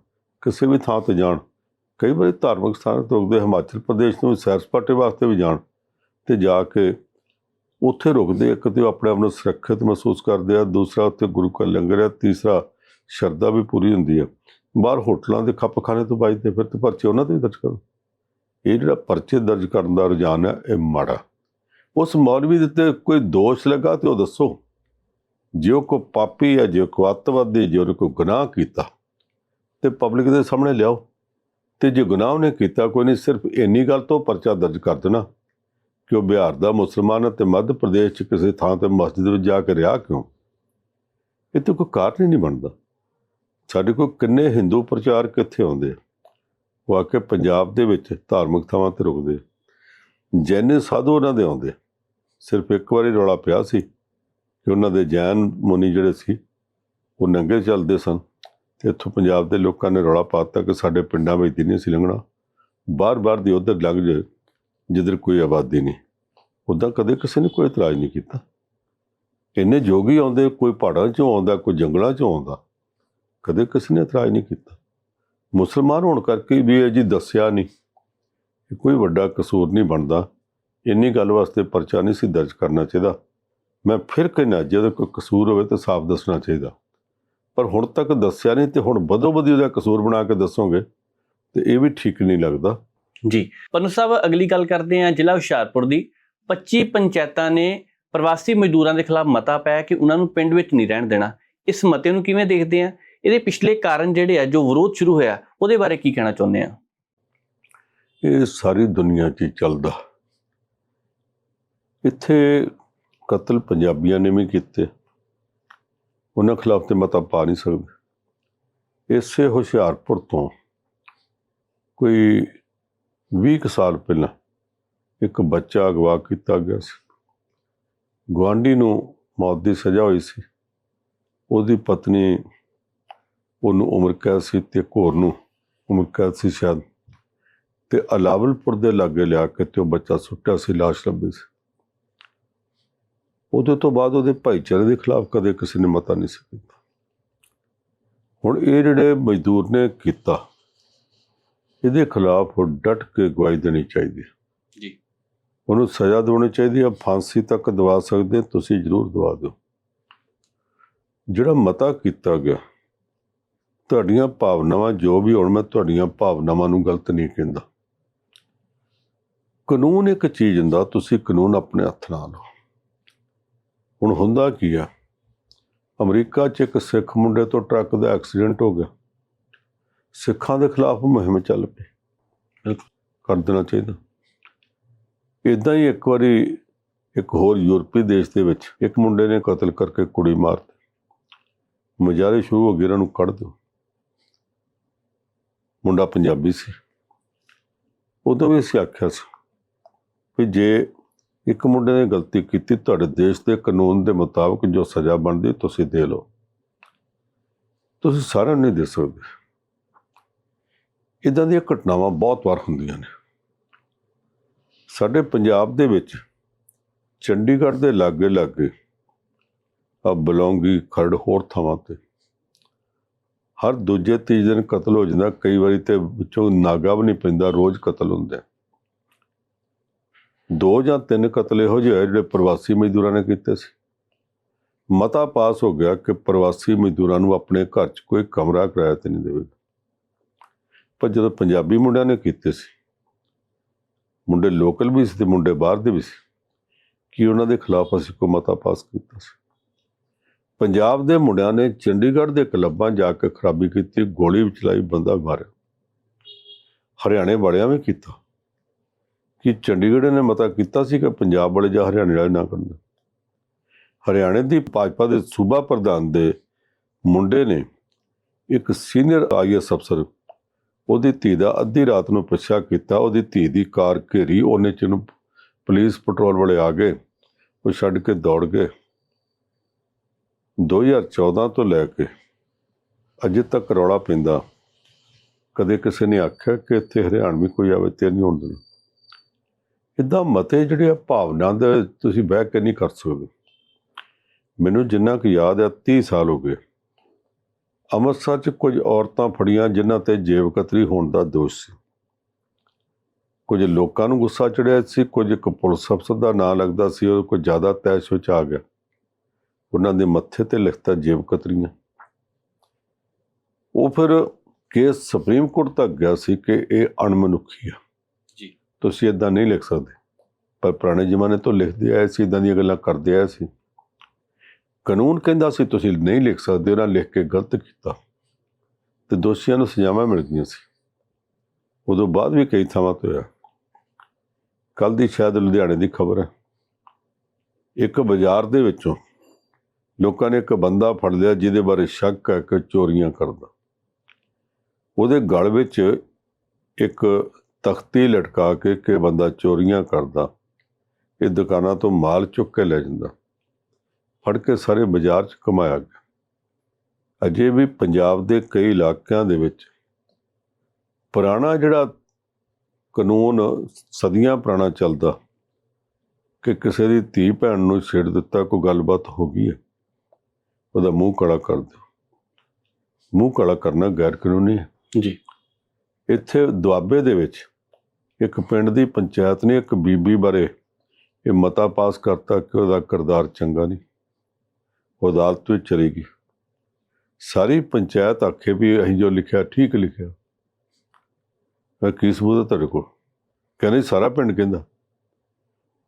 ਕਿਸੇ ਵੀ ਥਾਂ ਤੇ ਜਾਣ। ਕਈ ਵਾਰੀ ਧਾਰਮਿਕ ਸਥਾਨਾਂ ਤੇ ਰੁਕਦੇ ਹਿਮਾਚਲ ਪ੍ਰਦੇਸ਼ ਤੋਂ ਵੀ ਸੈਰ ਸਪਾਟੇ ਵਾਸਤੇ ਵੀ ਜਾਣ ਤੇ ਜਾ ਕੇ ਉੱਥੇ ਰੁਕਦੇ ਇੱਕ ਤੇ ਉਹ ਆਪਣੇ ਆਪ ਨੂੰ ਸੁਰੱਖਿਅਤ ਮਹਿਸੂਸ ਕਰਦੇ ਆ, ਦੂਸਰਾ ਉੱਥੇ ਗੁਰੂ ਕਾ ਲੰਗਰ ਆ, ਤੀਸਰਾ ਸ਼ਰਧਾ ਵੀ ਪੂਰੀ ਹੁੰਦੀ ਆ। ਬਾਹਰ ਹੋਟਲਾਂ ਦੇ ਖੱਪ ਖਾਣੇ ਤੋਂ ਬਾਈ ਤੇ ਫਿਰ ਤੇ ਪਰਚੇ ਉਹਨਾਂ ਤੇ ਵੀ ਦਰਜ ਕਰੋ ਇਹ ਜਿਹੜਾ ਪਰਚੇ ਦਰਜ ਕਰਨ ਦਾ ਰੁਝਾਨ ਹੈ ਇਹ ਮਾੜਾ। ਉਸ ਮੌਲਵੀ ਦੇ ਉੱਤੇ ਕੋਈ ਦੋਸ਼ ਲੱਗਾ ਤੇ ਉਹ ਦੱਸੋ। ਜੇ ਉਹ ਕੋ ਪਾਪੀ ਹੈ ਜੇ ਕੋ ਅੱਤਵਾਦੀ ਜੇ ਉਹ ਕੋ ਗੁਨਾਹ ਕੀਤਾ। ਤੇ ਪਬਲਿਕ ਦੇ ਸਾਹਮਣੇ ਲਿਆਓ। ਤੇ ਜੇ ਗੁਨਾਹ ਉਹਨੇ ਕੀਤਾ, ਕੋਈ ਨਹੀਂ, ਸਿਰਫ ਇੰਨੀ ਗੱਲ ਤੋਂ ਪਰਚਾ ਦਰਜ ਕਰ ਦੇਣਾ। ਕਿ ਉਹ ਬਿਹਾਰ ਦਾ ਮੁਸਲਮਾਨ ਹੈ ਤੇ ਮੱਧ ਪ੍ਰਦੇਸ਼ ਚ ਕਿਸੇ ਥਾਂ ਤੇ ਮਸਜਿਦ ਵਿੱਚ ਜਾ ਕੇ ਰਿਹਾ ਕਿਉਂ? ਇਹ ਤਾਂ ਕੋਈ ਕਾਰਨ ਹੀ ਨਹੀਂ ਬਣਦਾ। ਸਾਡੇ ਕੋਲ ਕਿੰਨੇ ਹਿੰਦੂ ਪ੍ਰਚਾਰ ਕਿੱਥੇ ਆਉਂਦੇ ਆ? ਉਹ ਆ ਕੇ ਪੰਜਾਬ ਦੇ ਵਿੱਚ ਧਾਰਮਿਕ ਥਾਵਾਂ ਤੇ ਰੁਕਦੇ ਜੈਨੇ ਸਾਧੂ ਉਹਨਾਂ ਦੇ ਆਉਂਦੇ ਸਿਰਫ ਇੱਕ ਵਾਰੀ ਰੌਲਾ ਪਿਆ ਸੀ। ਕਿ ਉਹਨਾਂ ਦੇ ਜੈਨ ਮੁਨੀ ਜਿਹੜੇ ਸੀ, ਉਹ ਨੰਗੇ ਚੱਲਦੇ ਸਨ ਤੇ ਇੱਥੋਂ ਪੰਜਾਬ ਦੇ ਲੋਕਾਂ ਨੇ ਰੌਲਾ ਪਾਤਾ ਕਿ ਸਾਡੇ ਪਿੰਡਾਂ ਵਿੱਚ ਦੀ ਨਹੀਂ ਸੀ ਲੰਘਣਾ। ਬਾਰ-ਬਾਰ ਦੀ ਉਧਰ ਲੱਗ ਜਾਏ ਜਿੱਧਰ ਕੋਈ ਆਬਾਦੀ ਨਹੀਂ। ਉੱਦਾਂ ਕਦੇ ਕਿਸੇ ਨੇ ਕੋਈ ਇਤਰਾਜ਼ ਨਹੀਂ ਕੀਤਾ। ਇੰਨੇ ਜੋਗੀ ਆਉਂਦੇ, ਕੋਈ ਪਹਾੜਾਂ 'ਚੋਂ ਆਉਂਦਾ, ਕੋਈ ਜੰਗਲਾਂ 'ਚੋਂ ਆਉਂਦਾ, ਕਦੇ ਕਿਸੇ ਨੇ ਇਤਰਾਜ਼ ਨਹੀਂ ਕੀਤਾ। ਮੁਸਲਮਾਨ ਹੋਣ ਕਰਕੇ ਵੀ ਇਹ ਜੀ ਦੱਸਿਆ ਨਹੀਂ ਕਿ ਕੋਈ ਵੱਡਾ ਕਸੂਰ ਨਹੀਂ ਬਣਦਾ। ਇੰਨੀ ਗੱਲ ਵਾਸਤੇ ਪਰਚਾ ਨਹੀਂ ਸੀ ਦਰਜ ਕਰਨਾ ਚਾਹੀਦਾ। ਮੈਂ ਫਿਰ ਕਹਿੰਦਾ ਜਦੋਂ ਕੋਈ ਕਸੂਰ ਹੋਵੇ ਤਾਂ ਸਾਫ਼ ਦੱਸਣਾ ਚਾਹੀਦਾ। ਪਰ ਹੁਣ ਤੱਕ ਦੱਸਿਆ ਨਹੀਂ ਤੇ ਹੁਣ ਬਦੋ ਬਦੀ ਉਹਦਾ ਕਸੂਰ ਬਣਾ ਕੇ ਦੱਸੋਗੇ ਤੇ ਇਹ ਵੀ ਠੀਕ ਨਹੀਂ ਲੱਗਦਾ। ਜੀ ਪਨੂ ਸਾਹਿਬ ਅਗਲੀ ਗੱਲ ਕਰਦੇ ਹਾਂ ਜ਼ਿਲ੍ਹਾ ਹੁਸ਼ਿਆਰਪੁਰ ਦੀ। 25 ਪੰਚਾਇਤਾਂ ਨੇ ਪ੍ਰਵਾਸੀ ਮਜ਼ਦੂਰਾਂ ਦੇ ਖਿਲਾਫ ਮਤਾ ਪਾਇਆ ਕਿ ਉਹਨਾਂ ਨੂੰ ਪਿੰਡ ਵਿੱਚ ਨਹੀਂ ਰਹਿਣ ਦੇਣਾ। ਇਸ ਮਤੇ ਨੂੰ ਕਿਵੇਂ ਦੇਖਦੇ ਆ ਇਹਦੇ ਪਿਛਲੇ ਕਾਰਨ ਜਿਹੜੇ ਆ ਜੋ ਵਿਰੋਧ ਸ਼ੁਰੂ ਹੋਇਆ ਉਹਦੇ ਬਾਰੇ ਕੀ ਕਹਿਣਾ ਚਾਹੁੰਦੇ ਆ ਇਹ ਸਾਰੀ ਦੁਨੀਆ 'ਚ ਚੱਲਦਾ। ਇੱਥੇ ਕਤਲ ਪੰਜਾਬੀਆਂ ਨੇ ਵੀ ਕੀਤੇ। ਉਹਨਾਂ ਖਿਲਾਫ ਤੇ ਮਤਾ ਪਾ ਨਹੀਂ ਸਕਦੇ। ਇਸੇ ਹੁਸ਼ਿਆਰਪੁਰ ਤੋਂ ਕੋਈ 20 ਕੁ ਸਾਲ ਪਹਿਲਾਂ ਇੱਕ ਬੱਚਾ ਅਗਵਾ ਕੀਤਾ ਗਿਆ ਸੀ। ਗੁਆਂਢੀ ਨੂੰ ਮੌਤ ਦੀ ਸਜ਼ਾ ਹੋਈ ਸੀ। ਉਹਦੀ ਪਤਨੀ ਉਹਨੂੰ ਉਮਰ ਕੈਦ ਸੀ ਤੇ ਇੱਕ ਹੋਰ ਨੂੰ ਉਮਰ ਕੈਦ ਸੀ ਸ਼ਾਇਦ। ਤੇ ਅਲਾਵਲਪੁਰ ਦੇ ਲਾਗੇ ਲਿਆ ਕੇ ਤੇ ਉਹ ਬੱਚਾ ਸੁੱਟਿਆ ਸੀ, ਲਾਸ਼ ਲੱਭੀ ਸੀ। ਉਹਦੇ ਤੋਂ ਬਾਅਦ ਉਹਦੇ ਭਾਈਚਾਰੇ ਦੇ ਖਿਲਾਫ ਕਦੇ ਕਿਸੇ ਨੇ ਮਤਾ ਨਹੀਂ ਸੀ ਕੀਤਾ ਹੁਣ ਇਹ ਜਿਹੜੇ ਮਜ਼ਦੂਰ ਨੇ ਕੀਤਾ ਇਹਦੇ ਖਿਲਾਫ ਡਟ ਕੇ ਗਵਾਹੀ ਦੇਣੀ ਚਾਹੀਦੀ ਜੀ। ਉਹਨੂੰ ਸਜ਼ਾ ਦਿਵਾਉਣੀ ਚਾਹੀਦੀ ਹੈ ਫਾਂਸੀ ਤੱਕ ਦਵਾ ਸਕਦੇ ਤੁਸੀਂ ਜ਼ਰੂਰ ਦਵਾ ਦਿਓ। ਜਿਹੜਾ ਮਤਾ ਕੀਤਾ ਗਿਆ ਤੁਹਾਡੀਆਂ ਭਾਵਨਾਵਾਂ ਜੋ ਵੀ ਹੋਣ ਮੈਂ ਤੁਹਾਡੀਆਂ ਭਾਵਨਾਵਾਂ ਨੂੰ ਗਲਤ ਨਹੀਂ ਕਹਿੰਦਾ। ਕਾਨੂੰਨ ਇੱਕ ਚੀਜ਼ ਹੁੰਦਾ ਤੁਸੀਂ ਕਾਨੂੰਨ ਆਪਣੇ ਹੱਥ ਨਾਲ ਲਓ। ਹੁਣ ਹੁੰਦਾ ਕੀ ਆ? ਅਮਰੀਕਾ 'ਚ ਇੱਕ ਸਿੱਖ ਮੁੰਡੇ ਤੋਂ ਟਰੱਕ ਦਾ ਐਕਸੀਡੈਂਟ ਹੋ ਗਿਆ। ਸਿੱਖਾਂ ਦੇ ਖਿਲਾਫ ਮੁਹਿੰਮ ਚੱਲ ਪਈ। ਕਰ ਦੇਣਾ ਚਾਹੀਦਾ। ਇਦਾਂ ਹੀ ਇੱਕ ਵਾਰੀ ਇੱਕ ਹੋਰ ਯੂਰਪੀ ਦੇਸ਼ ਦੇ ਵਿੱਚ ਇੱਕ ਮੁੰਡੇ ਨੇ ਕਤਲ ਕਰਕੇ ਕੁੜੀ ਮਾਰਤੀ ਮੁਜ਼ਾਹਰੇ ਸ਼ੁਰੂ ਹੋ ਗਏ, ਇਹਨਾਂ ਨੂੰ ਕੱਢ ਦਿਓ। ਮੁੰਡਾ ਪੰਜਾਬੀ ਸੀ। ਉਦੋਂ ਵੀ ਅਸੀਂ ਆਖਿਆ ਸੀ ਵੀ ਜੇ ਇੱਕ ਮੁੰਡੇ ਨੇ ਗਲਤੀ ਕੀਤੀ, ਤੁਹਾਡੇ ਦੇਸ਼ ਦੇ ਕਾਨੂੰਨ ਦੇ ਮੁਤਾਬਕ ਜੋ ਸਜ਼ਾ ਬਣਦੀ, ਤੁਸੀਂ ਦੇ ਲਓ। ਤੁਸੀਂ ਸਾਰਿਆਂ ਨੂੰ ਨਹੀਂ ਦੇ ਸਕਦੇ। ਇਦਾਂ ਦੀਆਂ ਘਟਨਾਵਾਂ ਬਹੁਤ ਵਾਰ ਹੁੰਦੀਆਂ ਨੇ। ਸਾਡੇ ਪੰਜਾਬ ਦੇ ਵਿੱਚ ਚੰਡੀਗੜ੍ਹ ਦੇ ਲਾਗੇ ਲਾਗੇ ਆ ਬਲੌਂਗੀ, ਖਰੜ ਹੋਰ ਥਾਵਾਂ ਤੇ ਹਰ ਦੂਜੇ ਤੀਜੇ ਦਿਨ ਕਤਲ ਹੋ ਜਾਂਦਾ। ਕਈ ਵਾਰੀ ਤੇ ਵਿੱਚੋਂ ਨਾਗਾ ਵੀ ਨਹੀਂ ਪੈਂਦਾ, ਰੋਜ਼ ਕਤਲ ਹੁੰਦੇ ਦੋ ਜਾਂ ਤਿੰਨ ਕਤਲ ਇਹੋ ਜਿਹੇ ਹੋਏ ਜਿਹੜੇ ਪ੍ਰਵਾਸੀ ਮਜ਼ਦੂਰਾਂ ਨੇ ਕੀਤੇ ਸੀ। ਮਤਾ ਪਾਸ ਹੋ ਗਿਆ ਕਿ ਪ੍ਰਵਾਸੀ ਮਜ਼ਦੂਰਾਂ ਨੂੰ ਆਪਣੇ ਘਰ 'ਚ ਕੋਈ ਕਮਰਾ ਕਿਰਾਇਆ ਤੇ ਨਹੀਂ ਦੇਵੇਗਾ। ਪਰ ਜਦੋਂ ਪੰਜਾਬੀ ਮੁੰਡਿਆਂ ਨੇ ਕੀਤੇ ਸੀ, ਮੁੰਡੇ ਲੋਕਲ ਵੀ ਸੀ ਤੇ ਮੁੰਡੇ ਬਾਹਰ ਦੇ ਵੀ ਸੀ, ਕਿ ਉਹਨਾਂ ਦੇ ਖਿਲਾਫ ਅਸੀਂ ਕੋਈ ਮਤਾ ਪਾਸ ਕੀਤਾ ਸੀ? ਪੰਜਾਬ ਦੇ ਮੁੰਡਿਆਂ ਨੇ ਚੰਡੀਗੜ੍ਹ ਦੇ ਕਲੱਬਾਂ ਜਾ ਕੇ ਖਰਾਬੀ ਕੀਤੀ, ਗੋਲੀ ਵੀ ਚਲਾਈ, ਬੰਦਾ ਮਾਰਿਆ। ਹਰਿਆਣੇ ਵਾਲਿਆਂ ਵੀ ਕੀਤਾ। ਕਿ ਚੰਡੀਗੜ੍ਹ ਨੇ ਮਤਾ ਕੀਤਾ ਸੀ ਕਿ ਪੰਜਾਬ ਵਾਲੇ ਜਾਂ ਹਰਿਆਣੇ ਵਾਲੇ ਨਾ ਕਰਨ ਹਰਿਆਣੇ ਦੀ ਭਾਜਪਾ ਦੇ ਸੂਬਾ ਪ੍ਰਧਾਨ ਦੇ ਮੁੰਡੇ ਨੇ ਇੱਕ ਸੀਨੀਅਰ ਆਈਐਸ ਅਫਸਰ ਉਹਦੀ ਧੀ ਦਾ ਅੱਧੀ ਰਾਤ ਨੂੰ ਪਿੱਛਾ ਕੀਤਾ। ਉਹਦੀ ਧੀ ਦੀ ਕਾਰ ਘੇਰੀ, ਉਹਨੇ ਚ ਨੂੰ ਪੁਲਿਸ ਪੈਟਰੋਲ ਵਾਲੇ ਆ ਗਏ, ਉਹ ਛੱਡ ਕੇ ਦੌੜ ਗਏ। 2014 ਤੋਂ ਲੈ ਕੇ ਅਜੇ ਤੱਕ ਰੌਲਾ ਪੈਂਦਾ। ਕਦੇ ਕਿਸੇ ਨੇ ਆਖਿਆ ਕਿ ਇੱਥੇ ਹਰਿਆਣਵੀ ਕੋਈ ਆਵੇ ਤੇ ਨਹੀਂ ਹੋਣ ਦੇਣਾ। ਇਦਾਂ ਮਤੇ ਜਿਹੜੇ ਆ ਭਾਵਨਾ ਦੇ ਤੁਸੀਂ ਬਹਿ ਕੇ ਨਹੀਂ ਕਰ ਸਕਦੇ। ਮੈਨੂੰ ਜਿੰਨਾ ਕੁ ਯਾਦ ਹੈ 30 ਸਾਲ ਹੋ ਗਏ। ਅੰਮ੍ਰਿਤਸਰ 'ਚ ਕੁਝ ਔਰਤਾਂ ਫੜੀਆਂ ਜਿਨ੍ਹਾਂ ਤੇ ਜੇਬਕਤਰੀ ਹੋਣ ਦਾ ਦੋਸ਼ ਸੀ। ਕੁਝ ਲੋਕਾਂ ਨੂੰ ਗੁੱਸਾ ਚੜਿਆ ਸੀ, ਕੁਝ ਇੱਕ ਪੁਲਿਸ ਅਫਸਰ ਦਾ ਨਾਂ ਲੱਗਦਾ ਸੀ ਉਹ ਕੋਈ ਜ਼ਿਆਦਾ ਤੈਸ਼ ਵਿੱਚ ਆ ਗਿਆ। ਉਹਨਾਂ ਦੇ ਮੱਥੇ ਤੇ ਲਿਖਤਾ ਜੇਬਕਤਰੀਆਂ ਉਹ ਫਿਰ ਕੇਸ ਸੁਪਰੀਮ ਕੋਰਟ ਤੱਕ ਗਿਆ ਸੀ ਕਿ ਇਹ ਅਣਮਨੁੱਖੀ ਆ। ਤੁਸੀਂ ਇਦਾਂ ਨਹੀਂ ਲਿਖ ਸਕਦੇ। ਪਰ ਪੁਰਾਣੇ ਜ਼ਮਾਨੇ ਤੋਂ ਲਿਖਦੇ ਆਏ ਸੀ ਇਦਾਂ ਦੀਆਂ ਗੱਲਾਂ ਕਰਦੇ ਆਏ ਸੀ। ਕਾਨੂੰਨ ਕਹਿੰਦਾ ਸੀ, ਤੁਸੀਂ ਨਹੀਂ ਲਿਖ ਸਕਦੇ, ਉਹਨਾਂ ਲਿਖ ਕੇ ਗਲਤ ਕੀਤਾ। ਤੇ ਦੋਸ਼ੀਆਂ ਨੂੰ ਸਜ਼ਾਵਾਂ ਮਿਲ ਗਈਆਂ ਸੀ। ਉਦੋਂ ਬਾਅਦ ਵੀ ਕਈ ਥਾਵਾਂ ਤੇ ਹੋਇਆ। ਕੱਲ ਦੀ ਸ਼ਾਇਦ ਲੁਧਿਆਣੇ ਦੀ ਖਬਰ ਹੈ। ਇੱਕ ਬਾਜ਼ਾਰ ਦੇ ਵਿੱਚੋਂ ਲੋਕਾਂ ਨੇ ਇੱਕ ਬੰਦਾ ਫੜ ਲਿਆ, ਜਿਹਦੇ ਬਾਰੇ ਸ਼ੱਕ ਹੈ ਕਿ ਚੋਰੀਆਂ ਕਰਦਾ। ਉਹਦੇ ਗਲ ਵਿੱਚ ਇੱਕ ਤਖਤੀ ਲਟਕਾ ਕੇ ਕਿ ਬੰਦਾ ਚੋਰੀਆਂ ਕਰਦਾ ਇਹ ਦੁਕਾਨਾਂ ਤੋਂ ਮਾਲ ਚੁੱਕ ਕੇ ਲੈ ਜਾਂਦਾ। ਫੜ ਕੇ ਸਾਰੇ ਬਾਜ਼ਾਰ 'ਚ ਕਮਾਇਆ ਗਿਆ। ਅਜੇ ਵੀ ਪੰਜਾਬ ਦੇ ਕਈ ਇਲਾਕਿਆਂ ਦੇ ਵਿੱਚ ਪੁਰਾਣਾ ਜਿਹੜਾ ਕਾਨੂੰਨ ਸਦੀਆਂ ਪੁਰਾਣਾ ਚੱਲਦਾ ਕਿ ਕਿਸੇ ਦੀ ਧੀ ਭੈਣ ਨੂੰ ਛੇੜ ਦਿੱਤਾ ਕੋਈ ਗੱਲਬਾਤ ਹੋ ਗਈ ਹੈ ਉਹਦਾ ਮੂੰਹ ਕਾਲਾ ਕਰ ਦਿਓ। ਮੂੰਹ ਕਾਲਾ ਕਰਨਾ ਗੈਰ ਕਾਨੂੰਨੀ ਹੈ। ਜੀ। ਇੱਥੇ ਦੁਆਬੇ ਦੇ ਵਿੱਚ ਇੱਕ ਪਿੰਡ ਦੀ ਪੰਚਾਇਤ ਨੇ ਇੱਕ ਬੀਬੀ ਬਾਰੇ ਇਹ ਮਤਾ ਪਾਸ ਕਰਤਾ ਕਿ ਉਹਦਾ ਕਿਰਦਾਰ ਚੰਗਾ ਨਹੀਂ ਉਹ ਅਦਾਲਤ ਵਿੱਚ ਚਲੀ ਗਈ। ਸਾਰੀ ਪੰਚਾਇਤ ਆਖੇ ਵੀ ਅਸੀਂ ਜੋ ਲਿਖਿਆ ਠੀਕ ਲਿਖਿਆ। ਮੈਂ ਕੀ ਸਬੂਤ ਹੈ ਤੁਹਾਡੇ ਕੋਲ? ਕਹਿੰਦੇ ਸਾਰਾ ਪਿੰਡ ਕਹਿੰਦਾ।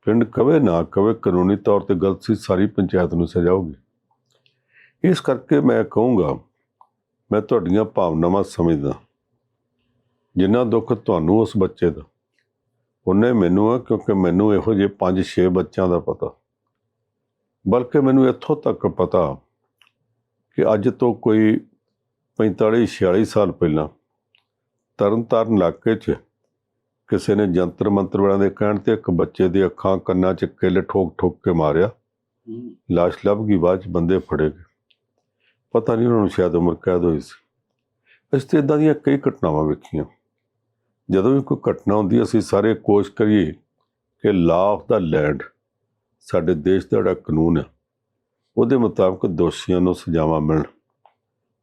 ਪਿੰਡ ਕਵੇ ਨਾ ਕਵੇ ਕਾਨੂੰਨੀ ਤੌਰ ਤੇ ਗਲਤ ਸੀ, ਸਾਰੀ ਪੰਚਾਇਤ ਨੂੰ ਸਜ਼ਾ ਹੋਊਗੀ ਇਸ ਕਰਕੇ ਮੈਂ ਕਹੂੰਗਾ, ਮੈਂ ਤੁਹਾਡੀਆਂ ਭਾਵਨਾਵਾਂ ਸਮਝਦਾ, ਜਿੰਨਾ ਦੁੱਖ ਤੁਹਾਨੂੰ ਉਸ ਬੱਚੇ ਦਾ ਉਹਨੇ ਮੈਨੂੰ ਆ ਕਿਉਂਕਿ ਮੈਨੂੰ ਇਹੋ ਜਿਹੇ 5-6 ਬੱਚਿਆਂ ਦਾ ਪਤਾ। ਬਲਕਿ ਮੈਨੂੰ ਇੱਥੋਂ ਤੱਕ ਪਤਾ ਕਿ ਅੱਜ ਤੋਂ ਕੋਈ 45-46 ਸਾਲ ਪਹਿਲਾਂ ਤਰਨਤਾਰਨ ਇਲਾਕੇ 'ਚ ਕਿਸੇ ਨੇ ਜੰਤਰ ਮੰਤਰ ਵਾਲਿਆਂ ਦੇ ਕਹਿਣ ਤੇ ਇੱਕ ਬੱਚੇ ਦੀ ਅੱਖਾਂ ਕੰਨਾਂ 'ਚ ਕਿੱਲ ਠੋਕ ਠੋਕ ਕੇ ਮਾਰਿਆ। ਲਾਸ਼ ਲੱਭ ਗਈ ਬਾਅਦ 'ਚ ਬੰਦੇ ਫੜੇ ਗਏ। ਪਤਾ ਨਹੀਂ ਉਹਨਾਂ ਨੂੰ ਸ਼ਾਇਦ ਉਮਰ ਕੈਦ ਹੋਈ ਸੀ। ਇਸ ਤੇ ਇਦਾਂ ਦੀਆਂ ਕਈ ਘਟਨਾਵਾਂ ਵੇਖੀਆਂ। ਜਦੋਂ ਵੀ ਕੋਈ ਘਟਨਾ ਹੁੰਦੀ, ਅਸੀਂ ਸਾਰੇ ਕੋਸ਼ਿਸ਼ ਕਰੀਏ ਕਿ ਲਾ ਆਫ ਦਾ ਲੈਂਡ ਸਾਡੇ ਦੇਸ਼ ਦਾ ਜਿਹੜਾ ਕਾਨੂੰਨ ਹੈ ਉਹਦੇ ਮੁਤਾਬਕ ਦੋਸ਼ੀਆਂ ਨੂੰ ਸਜ਼ਾਵਾਂ ਮਿਲਣ।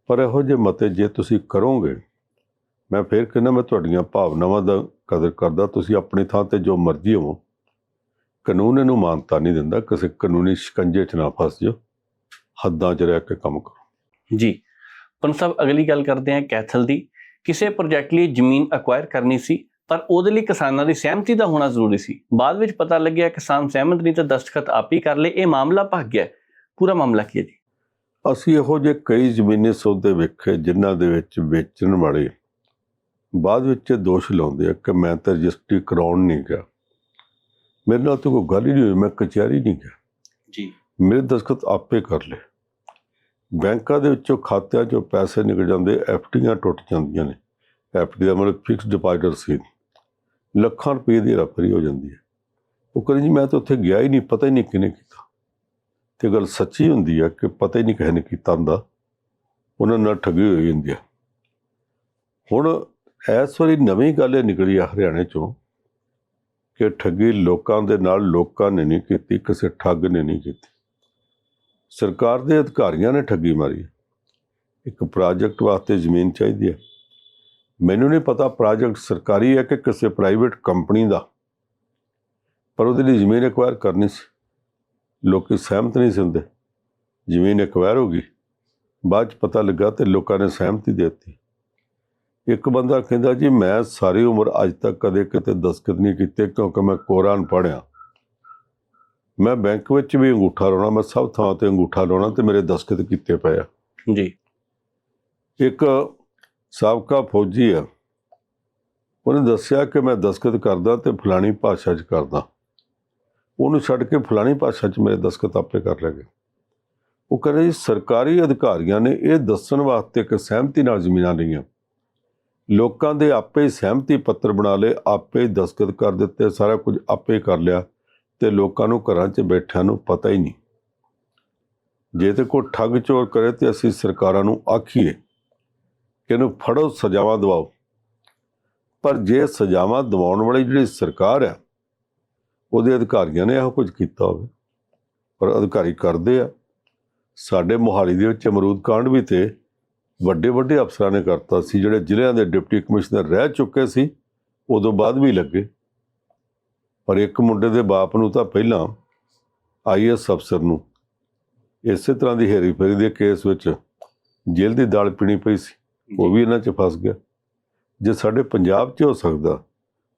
ਪਰ ਇਹੋ ਜਿਹੇ ਮਤੇ ਜੇ ਤੁਸੀਂ ਕਰੋਗੇ, ਮੈਂ ਫੇਰ ਕਹਿੰਦਾ ਮੈਂ ਤੁਹਾਡੀਆਂ ਭਾਵਨਾਵਾਂ ਦਾ ਕਦਰ ਕਰਦਾ, ਤੁਸੀਂ ਆਪਣੀ ਥਾਂ ਤੇ ਜੋ ਮਰਜ਼ੀ ਹੋਵੋ। ਕਾਨੂੰਨ ਇਹਨੂੰ ਮਾਨਤਾ ਨਹੀਂ ਦਿੰਦਾ, ਕਿਸੇ ਕਾਨੂੰਨੀ ਸ਼ਿਕੰਜੇ 'ਚ ਨਾ ਫਸ ਜਾਓ, ਹੱਦਾਂ 'ਚ ਰਹਿ ਕੇ ਕੰਮ ਕਰੋ। ਜੀ ਪੰਨ ਸਾਹਿਬ, ਅਗਲੀ ਗੱਲ ਕਰਦੇ ਹਾਂ ਕੈਥਲ ਦੀ। ਕਿਸੇ ਪ੍ਰੋਜੈਕਟ ਲਈ ਜ਼ਮੀਨ ਅਕਵਾਇਰ ਕਰਨੀ ਸੀ ਪਰ ਉਹਦੇ ਲਈ ਕਿਸਾਨਾਂ ਦੀ ਸਹਿਮਤੀ ਦਾ ਹੋਣਾ ਜ਼ਰੂਰੀ ਸੀ। ਬਾਅਦ ਵਿੱਚ ਪਤਾ ਲੱਗਿਆ ਕਿਸਾਨ ਸਹਿਮਤ ਨਹੀਂ ਤਾਂ ਦਸਤਖਤ ਆਪ ਹੀ ਕਰ ਲਏ। ਇਹ ਮਾਮਲਾ ਭੱਗ ਗਿਆ। ਪੂਰਾ ਮਾਮਲਾ ਕੀ ਹੈ ਜੀ? ਅਸੀਂ ਇਹੋ ਜਿਹੇ ਕਈ ਜ਼ਮੀਨੀ ਸੌਦੇ ਵੇਖੇ ਜਿਨ੍ਹਾਂ ਦੇ ਵਿੱਚ ਵੇਚਣ ਵਾਲੇ ਬਾਅਦ ਵਿੱਚ ਦੋਸ਼ ਲਾਉਂਦੇ ਆ ਕਿ ਮੈਂ ਤਾਂ ਰਜਿਸਟਰੀ ਕਰਾਉਣ ਨਹੀਂ ਗਿਆ। ਮੇਰੇ ਨਾਲ ਤਾਂ ਕੋਈ ਗੱਲ ਹੀ ਨਹੀਂ ਹੋਈ ਮੈਂ ਕਚਹਿਰੀ ਨਹੀਂ ਗਿਆ। ਜੀ। ਮੇਰੇ ਦਸਖਤ ਆਪੇ ਕਰ ਲਏ। ਬੈਂਕਾਂ ਦੇ ਵਿੱਚੋਂ ਖਾਤਿਆਂ 'ਚੋਂ ਪੈਸੇ ਨਿਕਲ ਜਾਂਦੇ, ਐਫਡੀਆਂ ਟੁੱਟ ਜਾਂਦੀਆਂ ਨੇ। ਐਫਡੀ ਦਾ ਮਤਲਬ ਫਿਕਸ ਡਿਪਾਜ਼ਿਟ ਸੀ। ਲੱਖਾਂ ਰੁਪਏ ਦੀ ਰਫਰੀ ਹੋ ਜਾਂਦੀ ਹੈ। ਉਹ ਕਹਿੰਦੇ ਜੀ, ਮੈਂ ਤਾਂ ਉੱਥੇ ਗਿਆ ਹੀ ਨਹੀਂ, ਪਤਾ ਹੀ ਨਹੀਂ ਕਿਹਨੇ ਕੀਤਾ। ਤੇ ਗੱਲ ਸੱਚੀ ਹੁੰਦੀ ਹੈ ਕਿ ਪਤਾ ਹੀ ਨਹੀਂ ਕਿਸੇ ਨੇ ਕੀਤਾ ਹੁੰਦਾ। ਉਹਨਾਂ ਨਾਲ ਠੱਗੀ ਹੋਈ ਹੁੰਦੀ ਹੈ। ਹੁਣ ਇਸ ਵਾਰੀ ਨਵੀਂ ਗੱਲ ਇਹ ਨਿਕਲੀ ਆ ਹਰਿਆਣੇ ਚੋਂ ਕਿ ਠੱਗੀ ਲੋਕਾਂ ਦੇ ਨਾਲ ਲੋਕਾਂ ਨੇ ਨਹੀਂ ਕੀਤੀ, ਕਿਸੇ ਠੱਗ ਨੇ ਨਹੀਂ ਕੀਤੀ। ਸਰਕਾਰ ਦੇ ਅਧਿਕਾਰੀਆਂ ਨੇ ਠੱਗੀ ਮਾਰੀ। ਇੱਕ ਪ੍ਰੋਜੈਕਟ ਵਾਸਤੇ ਜ਼ਮੀਨ ਚਾਹੀਦੀ ਹੈ। ਮੈਨੂੰ ਨਹੀਂ ਪਤਾ ਪ੍ਰੋਜੈਕਟ ਸਰਕਾਰੀ ਹੈ ਕਿ ਕਿਸੇ ਪ੍ਰਾਈਵੇਟ ਕੰਪਨੀ ਦਾ। ਪਰ ਉਹਦੇ ਲਈ ਜ਼ਮੀਨ ਐਕਵਾਇਰ ਕਰਨੀ ਸੀ। ਲੋਕੀ ਸਹਿਮਤ ਨਹੀਂ ਸੀ ਹੁੰਦੇ। ਜ਼ਮੀਨ ਐਕਵਾਇਰ ਹੋ ਗਈ। ਬਾਅਦ ਚ ਪਤਾ ਲੱਗਾ ਤੇ ਲੋਕਾਂ ਨੇ ਸਹਿਮਤੀ ਦੇ ਦਿੱਤੀ। ਇੱਕ ਬੰਦਾ ਕਹਿੰਦਾ ਜੀ, ਮੈਂ ਸਾਰੀ ਉਮਰ ਅੱਜ ਤੱਕ ਕਦੇ ਕਿਤੇ ਦਸਤਖਤ ਨਹੀਂ ਕੀਤੇ ਕਿਉਂਕਿ ਮੈਂ ਕੋਰਾਨ ਪੜ੍ਹਿਆ। ਮੈਂ ਬੈਂਕ ਵਿੱਚ ਵੀ ਅੰਗੂਠਾ ਲਾਉਣਾ ਮੈਂ ਸਭ ਥਾਂ ਤੇ ਅੰਗੂਠਾ ਲਾਉਣਾ ਤੇ ਮੇਰੇ ਦਸਤਖਤ ਕੀਤੇ ਪਏ ਆ। ਜੀ। ਇੱਕ ਸਾਬਕਾ ਫੌਜੀ ਆ। ਉਹਨੇ ਦੱਸਿਆ ਕਿ ਮੈਂ ਦਸਤਖਤ ਕਰਦਾ ਤੇ ਫਲਾਣੀ ਭਾਸ਼ਾ 'ਚ ਕਰਦਾ। ਉਹਨੂੰ ਛੱਡ ਕੇ ਫਲਾਣੀ ਭਾਸ਼ਾ 'ਚ ਮੇਰੇ ਦਸਤਖਤ ਆਪੇ ਕਰ ਲਗੇ ਉਹ ਕਹਿੰਦੇ ਜੀ ਸਰਕਾਰੀ ਅਧਿਕਾਰੀਆਂ ਨੇ ਇਹ ਦੱਸਣ ਵਾਸਤੇ ਕਿ ਸਹਿਮਤੀ ਨਾਲ ਜ਼ਮੀਨਾਂ ਲਈਆਂ। ਲੋਕਾਂ ਦੇ ਆਪੇ ਸਹਿਮਤੀ ਪੱਤਰ ਬਣਾ ਲਏ ਆਪੇ ਹੀ ਦਸਤਖਤ ਕਰ ਦਿੱਤੇ ਸਾਰਾ ਕੁਝ ਆਪੇ ਕਰ ਲਿਆ। ਤੇ ਲੋਕਾਂ ਨੂੰ ਘਰਾਂ 'ਚ ਬੈਠਿਆਂ ਨੂੰ ਪਤਾ ਹੀ ਨਹੀਂ। ਜੇ ਤੇ ਕੋਈ ਠੱਗ ਚੋਰ ਕਰੇ ਤੇ ਅਸੀਂ ਸਰਕਾਰਾਂ ਨੂੰ ਆਖੀਏ ਕਿ ਇਹਨੂੰ ਫੜੋ, ਸਜ਼ਾਵਾਂ ਦਿਵਾਓ। ਪਰ ਜੇ ਸਜ਼ਾਵਾਂ ਦਿਵਾਉਣ ਵਾਲੀ ਜਿਹੜੀ ਸਰਕਾਰ ਆ, ਉਹਦੇ ਅਧਿਕਾਰੀਆਂ ਨੇ ਇਹੋ ਕੁਝ ਕੀਤਾ ਹੋਵੇ। ਪਰ ਅਧਿਕਾਰੀ ਕਰਦੇ ਆ। ਸਾਡੇ ਮੋਹਾਲੀ ਦੇ ਵਿੱਚ ਅਮਰੂਦ ਕਾਂਡ ਵੀ ਤੇ ਵੱਡੇ ਵੱਡੇ ਅਫਸਰਾਂ ਨੇ ਕਰਤਾ ਸੀ, ਜਿਹੜੇ ਜ਼ਿਲ੍ਹਿਆਂ ਦੇ ਡਿਪਟੀ ਕਮਿਸ਼ਨਰ ਰਹਿ ਚੁੱਕੇ ਸੀ, ਉਦੋਂ ਬਾਅਦ ਵੀ ਲੱਗੇ। ਪਰ ਇੱਕ ਮੁੰਡੇ ਦੇ ਬਾਪ ਨੂੰ ਤਾਂ ਪਹਿਲਾਂ ਆਈਐਸ ਅਫਸਰ ਨੂੰ ਇਸੇ ਤਰ੍ਹਾਂ ਦੀ ਹੇਰੀ ਫੇਰੀ ਦੇ ਕੇਸ ਵਿੱਚ ਜੇਲ੍ਹ ਦੀ ਦਾਲ ਪੀਣੀ ਪਈ ਸੀ ਉਹ ਵੀ ਇਹਨਾਂ 'ਚ ਫਸ ਗਿਆ। ਜੇ ਸਾਡੇ ਪੰਜਾਬ 'ਚ ਹੋ ਸਕਦਾ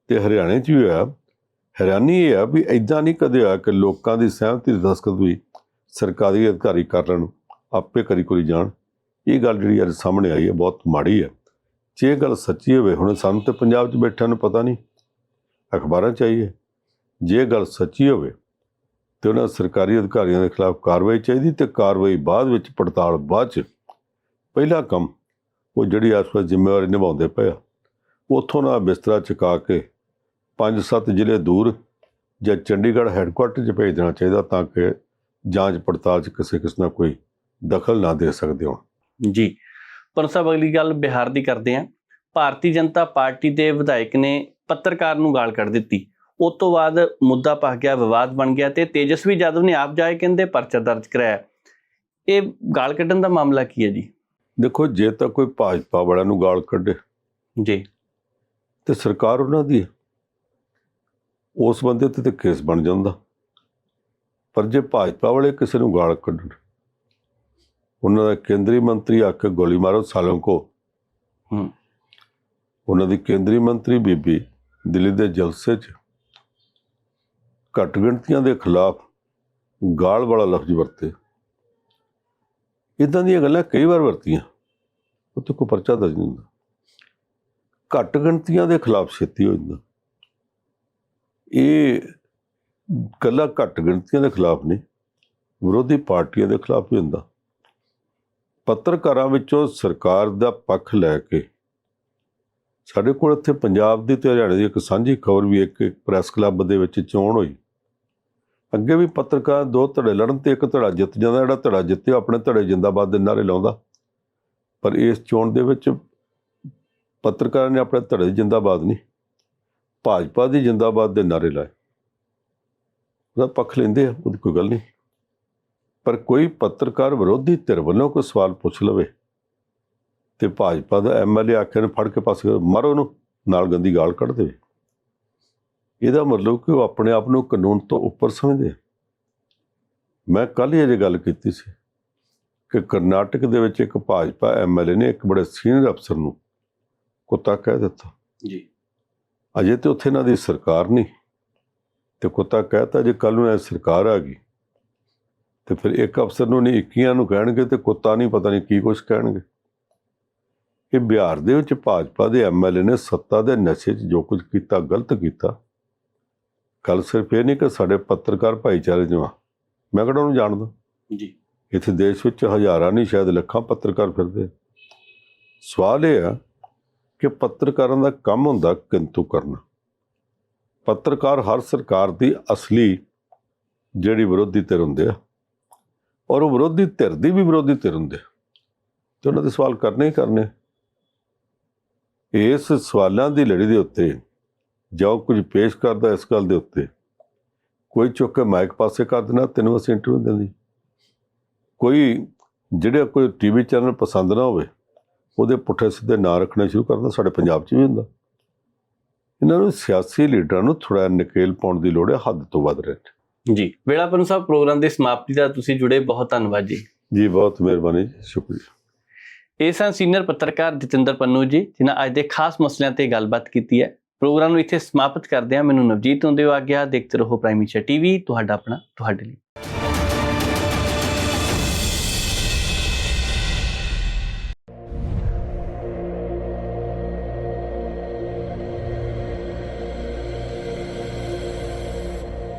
ਤੇ ਹਰਿਆਣੇ 'ਚ ਵੀ ਹੋਇਆ ਹੈਰਾਨੀ ਇਹ ਆ ਵੀ ਐਦਾਂ ਨਹੀਂ ਕਦੇ ਹੋਇਆ ਕਿ ਲੋਕਾਂ ਦੀ ਸਹਿਮਤੀ ਦੇ ਦਸਤਖਤ ਵੀ ਸਰਕਾਰੀ ਅਧਿਕਾਰੀ ਕਰ ਲੈਣ ਆਪੇ ਕਰੀ ਕੋਈ ਜਾਣ। ਇਹ ਗੱਲ ਜਿਹੜੀ ਅੱਜ ਸਾਹਮਣੇ ਆਈ ਹੈ ਬਹੁਤ ਮਾੜੀ ਹੈ। ਜੇ ਇਹ ਗੱਲ ਸੱਚੀ ਹੋਵੇ ਹੁਣ ਸਾਨੂੰ ਤੇ ਪੰਜਾਬ 'ਚ ਬੈਠਿਆਂ ਨੂੰ ਪਤਾ ਨਹੀਂ। ਅਖਬਾਰਾਂ 'ਚ ਆਈ ਹੈ। ਜੇ ਗੱਲ ਸੱਚੀ ਹੋਵੇ ਤੇ ਉਹਨਾਂ ਸਰਕਾਰੀ ਅਧਿਕਾਰੀਆਂ ਦੇ ਖਿਲਾਫ ਕਾਰਵਾਈ ਚਾਹੀਦੀ ਤੇ ਕਾਰਵਾਈ ਬਾਅਦ ਵਿੱਚ ਪੜਤਾਲ ਬਾਅਦ 'ਚ। ਪਹਿਲਾ ਕੰਮ ਉਹ ਜਿਹੜੀ ਆਸ ਪਾਸ ਜ਼ਿੰਮੇਵਾਰੀ ਨਿਭਾਉਂਦੇ ਪਏ ਆ, ਉੱਥੋਂ ਨਾ ਬਿਸਤਰਾ ਚੁਕਾ ਕੇ ਪੰਜ ਸੱਤ ਜ਼ਿਲ੍ਹੇ ਦੂਰ ਜਾਂ ਚੰਡੀਗੜ੍ਹ ਹੈੱਡਕੁਆਰਟਰ 'ਚ ਭੇਜ ਦੇਣਾ ਚਾਹੀਦਾ ਤਾਂ ਕਿ ਜਾਂਚ ਪੜਤਾਲ 'ਚ ਕਿਸੇ ਕਿਸ ਨਾਲ ਕੋਈ ਦਖਲ ਨਾ ਦੇ ਸਕਦੇ ਹੋਣ। ਜੀ। ਪਰ ਸਾਹਿਬ, ਅਗਲੀ ਗੱਲ ਬਿਹਾਰ ਦੀ ਕਰਦੇ ਹਾਂ। ਭਾਰਤੀ ਜਨਤਾ ਪਾਰਟੀ ਦੇ ਵਿਧਾਇਕ ਨੇ ਪੱਤਰਕਾਰ ਨੂੰ ਗਾਲ ਕੱਢ ਦਿੱਤੀ। ਉਸ ਤੋਂ ਬਾਅਦ ਮੁੱਦਾ ਪਾ ਗਿਆ ਵਿਵਾਦ ਬਣ ਗਿਆ ਤੇ ਤੇਜਸਵੀ ਯਾਦਵ ਨੇ ਆਪ ਜਾ ਕੇ ਕਹਿੰਦੇ ਪਰਚਾ ਦਰਜ ਕਰਾਇਆ। ਇਹ ਗਾਲ ਕੱਢਣ ਦਾ ਮਾਮਲਾ ਕੀ ਹੈ ਜੀ? ਦੇਖੋ ਜੇ ਤਾਂ ਕੋਈ ਭਾਜਪਾ ਵਾਲਿਆਂ ਨੂੰ ਗਾਲ ਕੱਢੇ। ਜੀ। ਤੇ ਸਰਕਾਰ ਉਹਨਾਂ ਦੀ ਉਸ ਬੰਦੇ ਤੇ ਤੇ ਕੇਸ ਬਣ ਜਾਂਦਾ। ਪਰ ਜੇ ਭਾਜਪਾ ਵਾਲੇ ਕਿਸੇ ਨੂੰ ਗਾਲ ਕੱਢਣ ਉਹਨਾਂ ਦਾ ਕੇਂਦਰੀ ਮੰਤਰੀ ਆ ਕੇ ਗੋਲੀ ਮਾਰੋ ਸਾਲੋਂ ਕੋ। ਹੂੰ। ਉਹਨਾਂ ਦੀ ਕੇਂਦਰੀ ਮੰਤਰੀ ਬੀਬੀ ਦਿੱਲੀ ਦੇ ਜਲਸੇ 'ਚ ਘੱਟ ਗਿਣਤੀਆਂ ਦੇ ਖਿਲਾਫ ਗਾਲ ਵਾਲਾ ਲਫ਼ਜ਼ ਵਰਤੇ। ਇਦਾਂ ਦੀਆਂ ਗੱਲਾਂ ਕਈ ਵਾਰ ਵਰਤੀਆਂ, ਉੱਥੇ ਕੋਈ ਪਰਚਾ ਦਰਜ ਨਹੀਂ ਹੁੰਦਾ। ਘੱਟ ਗਿਣਤੀਆਂ ਦੇ ਖਿਲਾਫ ਛੇਤੀ ਹੋ ਜਾਂਦਾ। ਇਹ ਗੱਲਾਂ ਘੱਟ ਗਿਣਤੀਆਂ ਦੇ ਖਿਲਾਫ ਨਹੀਂ ਵਿਰੋਧੀ ਪਾਰਟੀਆਂ ਦੇ ਖਿਲਾਫ ਵੀ ਹੁੰਦਾ। ਪੱਤਰਕਾਰਾਂ ਵਿੱਚੋਂ ਸਰਕਾਰ ਦਾ ਪੱਖ ਲੈ ਕੇ, ਸਾਡੇ ਕੋਲ ਇੱਥੇ ਪੰਜਾਬ ਦੀ ਤੇ ਹਰਿਆਣੇ ਦੀ ਇੱਕ ਸਾਂਝੀ ਖਬਰ ਵੀ ਇੱਕ ਪ੍ਰੈਸ ਕਲੱਬ ਦੇ ਵਿੱਚ ਚੋਣ ਹੋਈ। ਅੱਗੇ ਵੀ ਪੱਤਰਕਾਰ ਦੋ ਧੜੇ ਲੜਨ ਤੇ ਇੱਕ ਧੜਾ ਜਿੱਤ ਜਾਂਦਾ ਜਿਹੜਾ ਧੜਾ ਜਿੱਤਿਆ ਆਪਣੇ ਧੜੇ ਜਿੰਦਾਬਾਦ ਦੇ ਨਾਰੇ ਲਾਉਂਦਾ। ਪਰ ਇਸ ਚੋਣ ਦੇ ਵਿੱਚ ਪੱਤਰਕਾਰਾਂ ਨੇ ਆਪਣੇ ਧੜੇ ਦੀ ਜਿੰਦਾਬਾਦ ਨਹੀਂ ਭਾਜਪਾ ਦੀ ਜਿੰਦਾਬਾਦ ਦੇ ਨਾਰੇ ਲਾਏ। ਉਹਦਾ ਪੱਖ ਲੈਂਦੇ ਆ ਉਹਦੀ ਕੋਈ ਗੱਲ ਨਹੀਂ। ਪਰ ਕੋਈ ਪੱਤਰਕਾਰ ਵਿਰੋਧੀ ਧਿਰ ਵੱਲੋਂ ਕੋਈ ਸਵਾਲ ਪੁੱਛ ਲਵੇ ਤੇ ਭਾਜਪਾ ਦਾ ਐਮਐਲਏ ਆਖਿਆ ਨੂੰ ਫੜ ਕੇ ਪਾਸੇ ਕਰੋ, ਮਾਰੋ ਉਹਨੂੰ ਨਾਲ ਗੰਦੀ ਗਾਲ ਕੱਢ ਦੇਵੇ। ਇਹਦਾ ਮਤਲਬ ਕਿ ਉਹ ਆਪਣੇ ਆਪ ਨੂੰ ਕਾਨੂੰਨ ਤੋਂ ਉੱਪਰ ਸਮਝਦੇ। ਮੈਂ ਕੱਲ੍ਹ ਹੀ ਇਹ ਗੱਲ ਕੀਤੀ ਸੀ ਕਿ ਕਰਨਾਟਕ ਦੇ ਵਿੱਚ ਇੱਕ ਭਾਜਪਾ ਐਮਐਲਏ ਨੇ ਇੱਕ ਬੜੇ ਸੀਨੀਅਰ ਅਫਸਰ ਨੂੰ ਕੁੱਤਾ ਕਹਿ ਦਿੱਤਾ। ਜੀ। ਅਜੇ ਤੇ ਉੱਥੇ ਇਹਨਾਂ ਦੀ ਸਰਕਾਰ ਨਹੀਂ। ਤੇ ਕੁੱਤਾ ਕਹਿਤਾ ਜੇ ਕੱਲ ਨੂੰ ਇਹ ਸਰਕਾਰ ਆ ਗਈ ਤੇ ਫਿਰ ਇੱਕ ਅਫਸਰ ਨੂੰ ਨਹੀਂ 21 ਨੂੰ ਕਹਿਣਗੇ ਤੇ ਕੁੱਤਾ ਨਹੀਂ ਪਤਾ ਨਹੀਂ ਕੀ ਕੁਛ ਕਹਿਣਗੇ। ਇਹ ਬਿਹਾਰ ਦੇ ਵਿੱਚ ਭਾਜਪਾ ਦੇ ਐਮਐਲਏ ਨੇ ਸੱਤਾ ਦੇ ਨਸ਼ੇ 'ਚ ਜੋ ਕੁਝ ਕੀਤਾ ਗਲਤ ਕੀਤਾ ਕੱਲ ਸਿਰਫ ਇਹ ਨਹੀਂ ਕਿ ਸਾਡੇ ਪੱਤਰਕਾਰ ਭਾਈਚਾਰੇ ਜੋ ਆ ਮੈਂ ਕਿਹੜਾ ਉਹਨੂੰ ਜਾਣਦਾ? ਜੀ। ਇੱਥੇ ਦੇਸ਼ ਵਿੱਚ ਹਜ਼ਾਰਾਂ ਨਹੀਂ ਸ਼ਾਇਦ ਲੱਖਾਂ ਪੱਤਰਕਾਰ ਫਿਰਦੇ ਸਵਾਲ ਇਹ ਆ ਕਿ ਪੱਤਰਕਾਰਾਂ ਦਾ ਕੰਮ ਹੁੰਦਾ ਕਿੰਤੂ ਕਰਨਾ? ਪੱਤਰਕਾਰ ਹਰ ਸਰਕਾਰ ਦੀ ਅਸਲੀ ਜਿਹੜੀ ਵਿਰੋਧੀ ਧਿਰ ਹੁੰਦੇ ਆ ਔਰ ਉਹ ਵਿਰੋਧੀ ਧਿਰ ਦੀ ਵੀ ਵਿਰੋਧੀ ਧਿਰ ਹੁੰਦੇ ਤੇ ਉਹਨਾਂ ਦੇ ਸਵਾਲ ਕਰਨੇ ਹੀ ਕਰਨੇ ਇਸ ਸਵਾਲਾਂ ਦੀ ਲੜੀ ਦੇ ਉੱਤੇ ਜੋ ਕੁਝ ਪੇਸ਼ ਕਰਦਾ ਇਸ ਗੱਲ ਦੇ ਉੱਤੇ। ਕੋਈ ਚੁੱਕ ਕੇ ਮਾਈਕ ਪਾਸੇ ਕਰ ਦੇਣਾ ਤੈਨੂੰ ਅਸੀਂ ਇੰਟਰਵਿਊ ਦਿੰਦੀ। ਕੋਈ ਜਿਹੜੇ ਕੋਈ ਟੀਵੀ ਚੈਨਲ ਪਸੰਦ ਨਾ ਹੋਵੇ ਉਹਦੇ ਪੁੱਠੇ ਸਿੱਧੇ ਨਾਂ ਰੱਖਣੇ ਸ਼ੁਰੂ ਕਰਦਾ ਸਾਡੇ ਪੰਜਾਬ 'ਚ ਵੀ ਹੁੰਦਾ। ਇਹਨਾਂ ਨੂੰ ਸਿਆਸੀ ਲੀਡਰਾਂ ਨੂੰ ਥੋੜਾ ਨਕੇਲ ਪਾਉਣ ਦੀ ਲੋੜ ਹੈ ਹੱਦ ਤੋਂ ਵੱਧ ਰਹੇ। ਜੀ ਵੇਲਾਪਨ ਸਾਹਿਬ ਪ੍ਰੋਗਰਾਮ ਦੀ ਸਮਾਪਤੀ ਦਾ ਤੁਸੀਂ ਜੁੜੇ ਬਹੁਤ ਧੰਨਵਾਦ ਜੀ। ਜੀ ਬਹੁਤ ਮਿਹਰਬਾਨੀ ਜੀ ਸ਼ੁਕਰੀਆ। ਇਹ ਸਨ ਸੀਨੀਅਰ ਪੱਤਰਕਾਰ ਜਤਿੰਦਰ ਪੰਨੂ ਜੀ ਜਿਨ੍ਹਾਂ ਅੱਜ ਦੇ ਖਾਸ ਮਸਲਿਆਂ ਤੇ ਗੱਲਬਾਤ ਕੀਤੀ ਹੈ। ਪ੍ਰੋਗਰਾਮ ਨੂੰ ਇੱਥੇ ਸਮਾਪਤ ਕਰਦੇ ਹਾਂ। ਮੈਨੂੰ ਨਵਜੀਤ ਹੁੰਦੇ ਹੋ ਆ ਗਿਆ ਦੇਖਦੇ ਰਹੋ ਪ੍ਰਾਈਮ ਟੀਵੀ। ਤੁਹਾਡਾ ਆਪਣਾ, ਤੁਹਾਡੇ ਲਈ।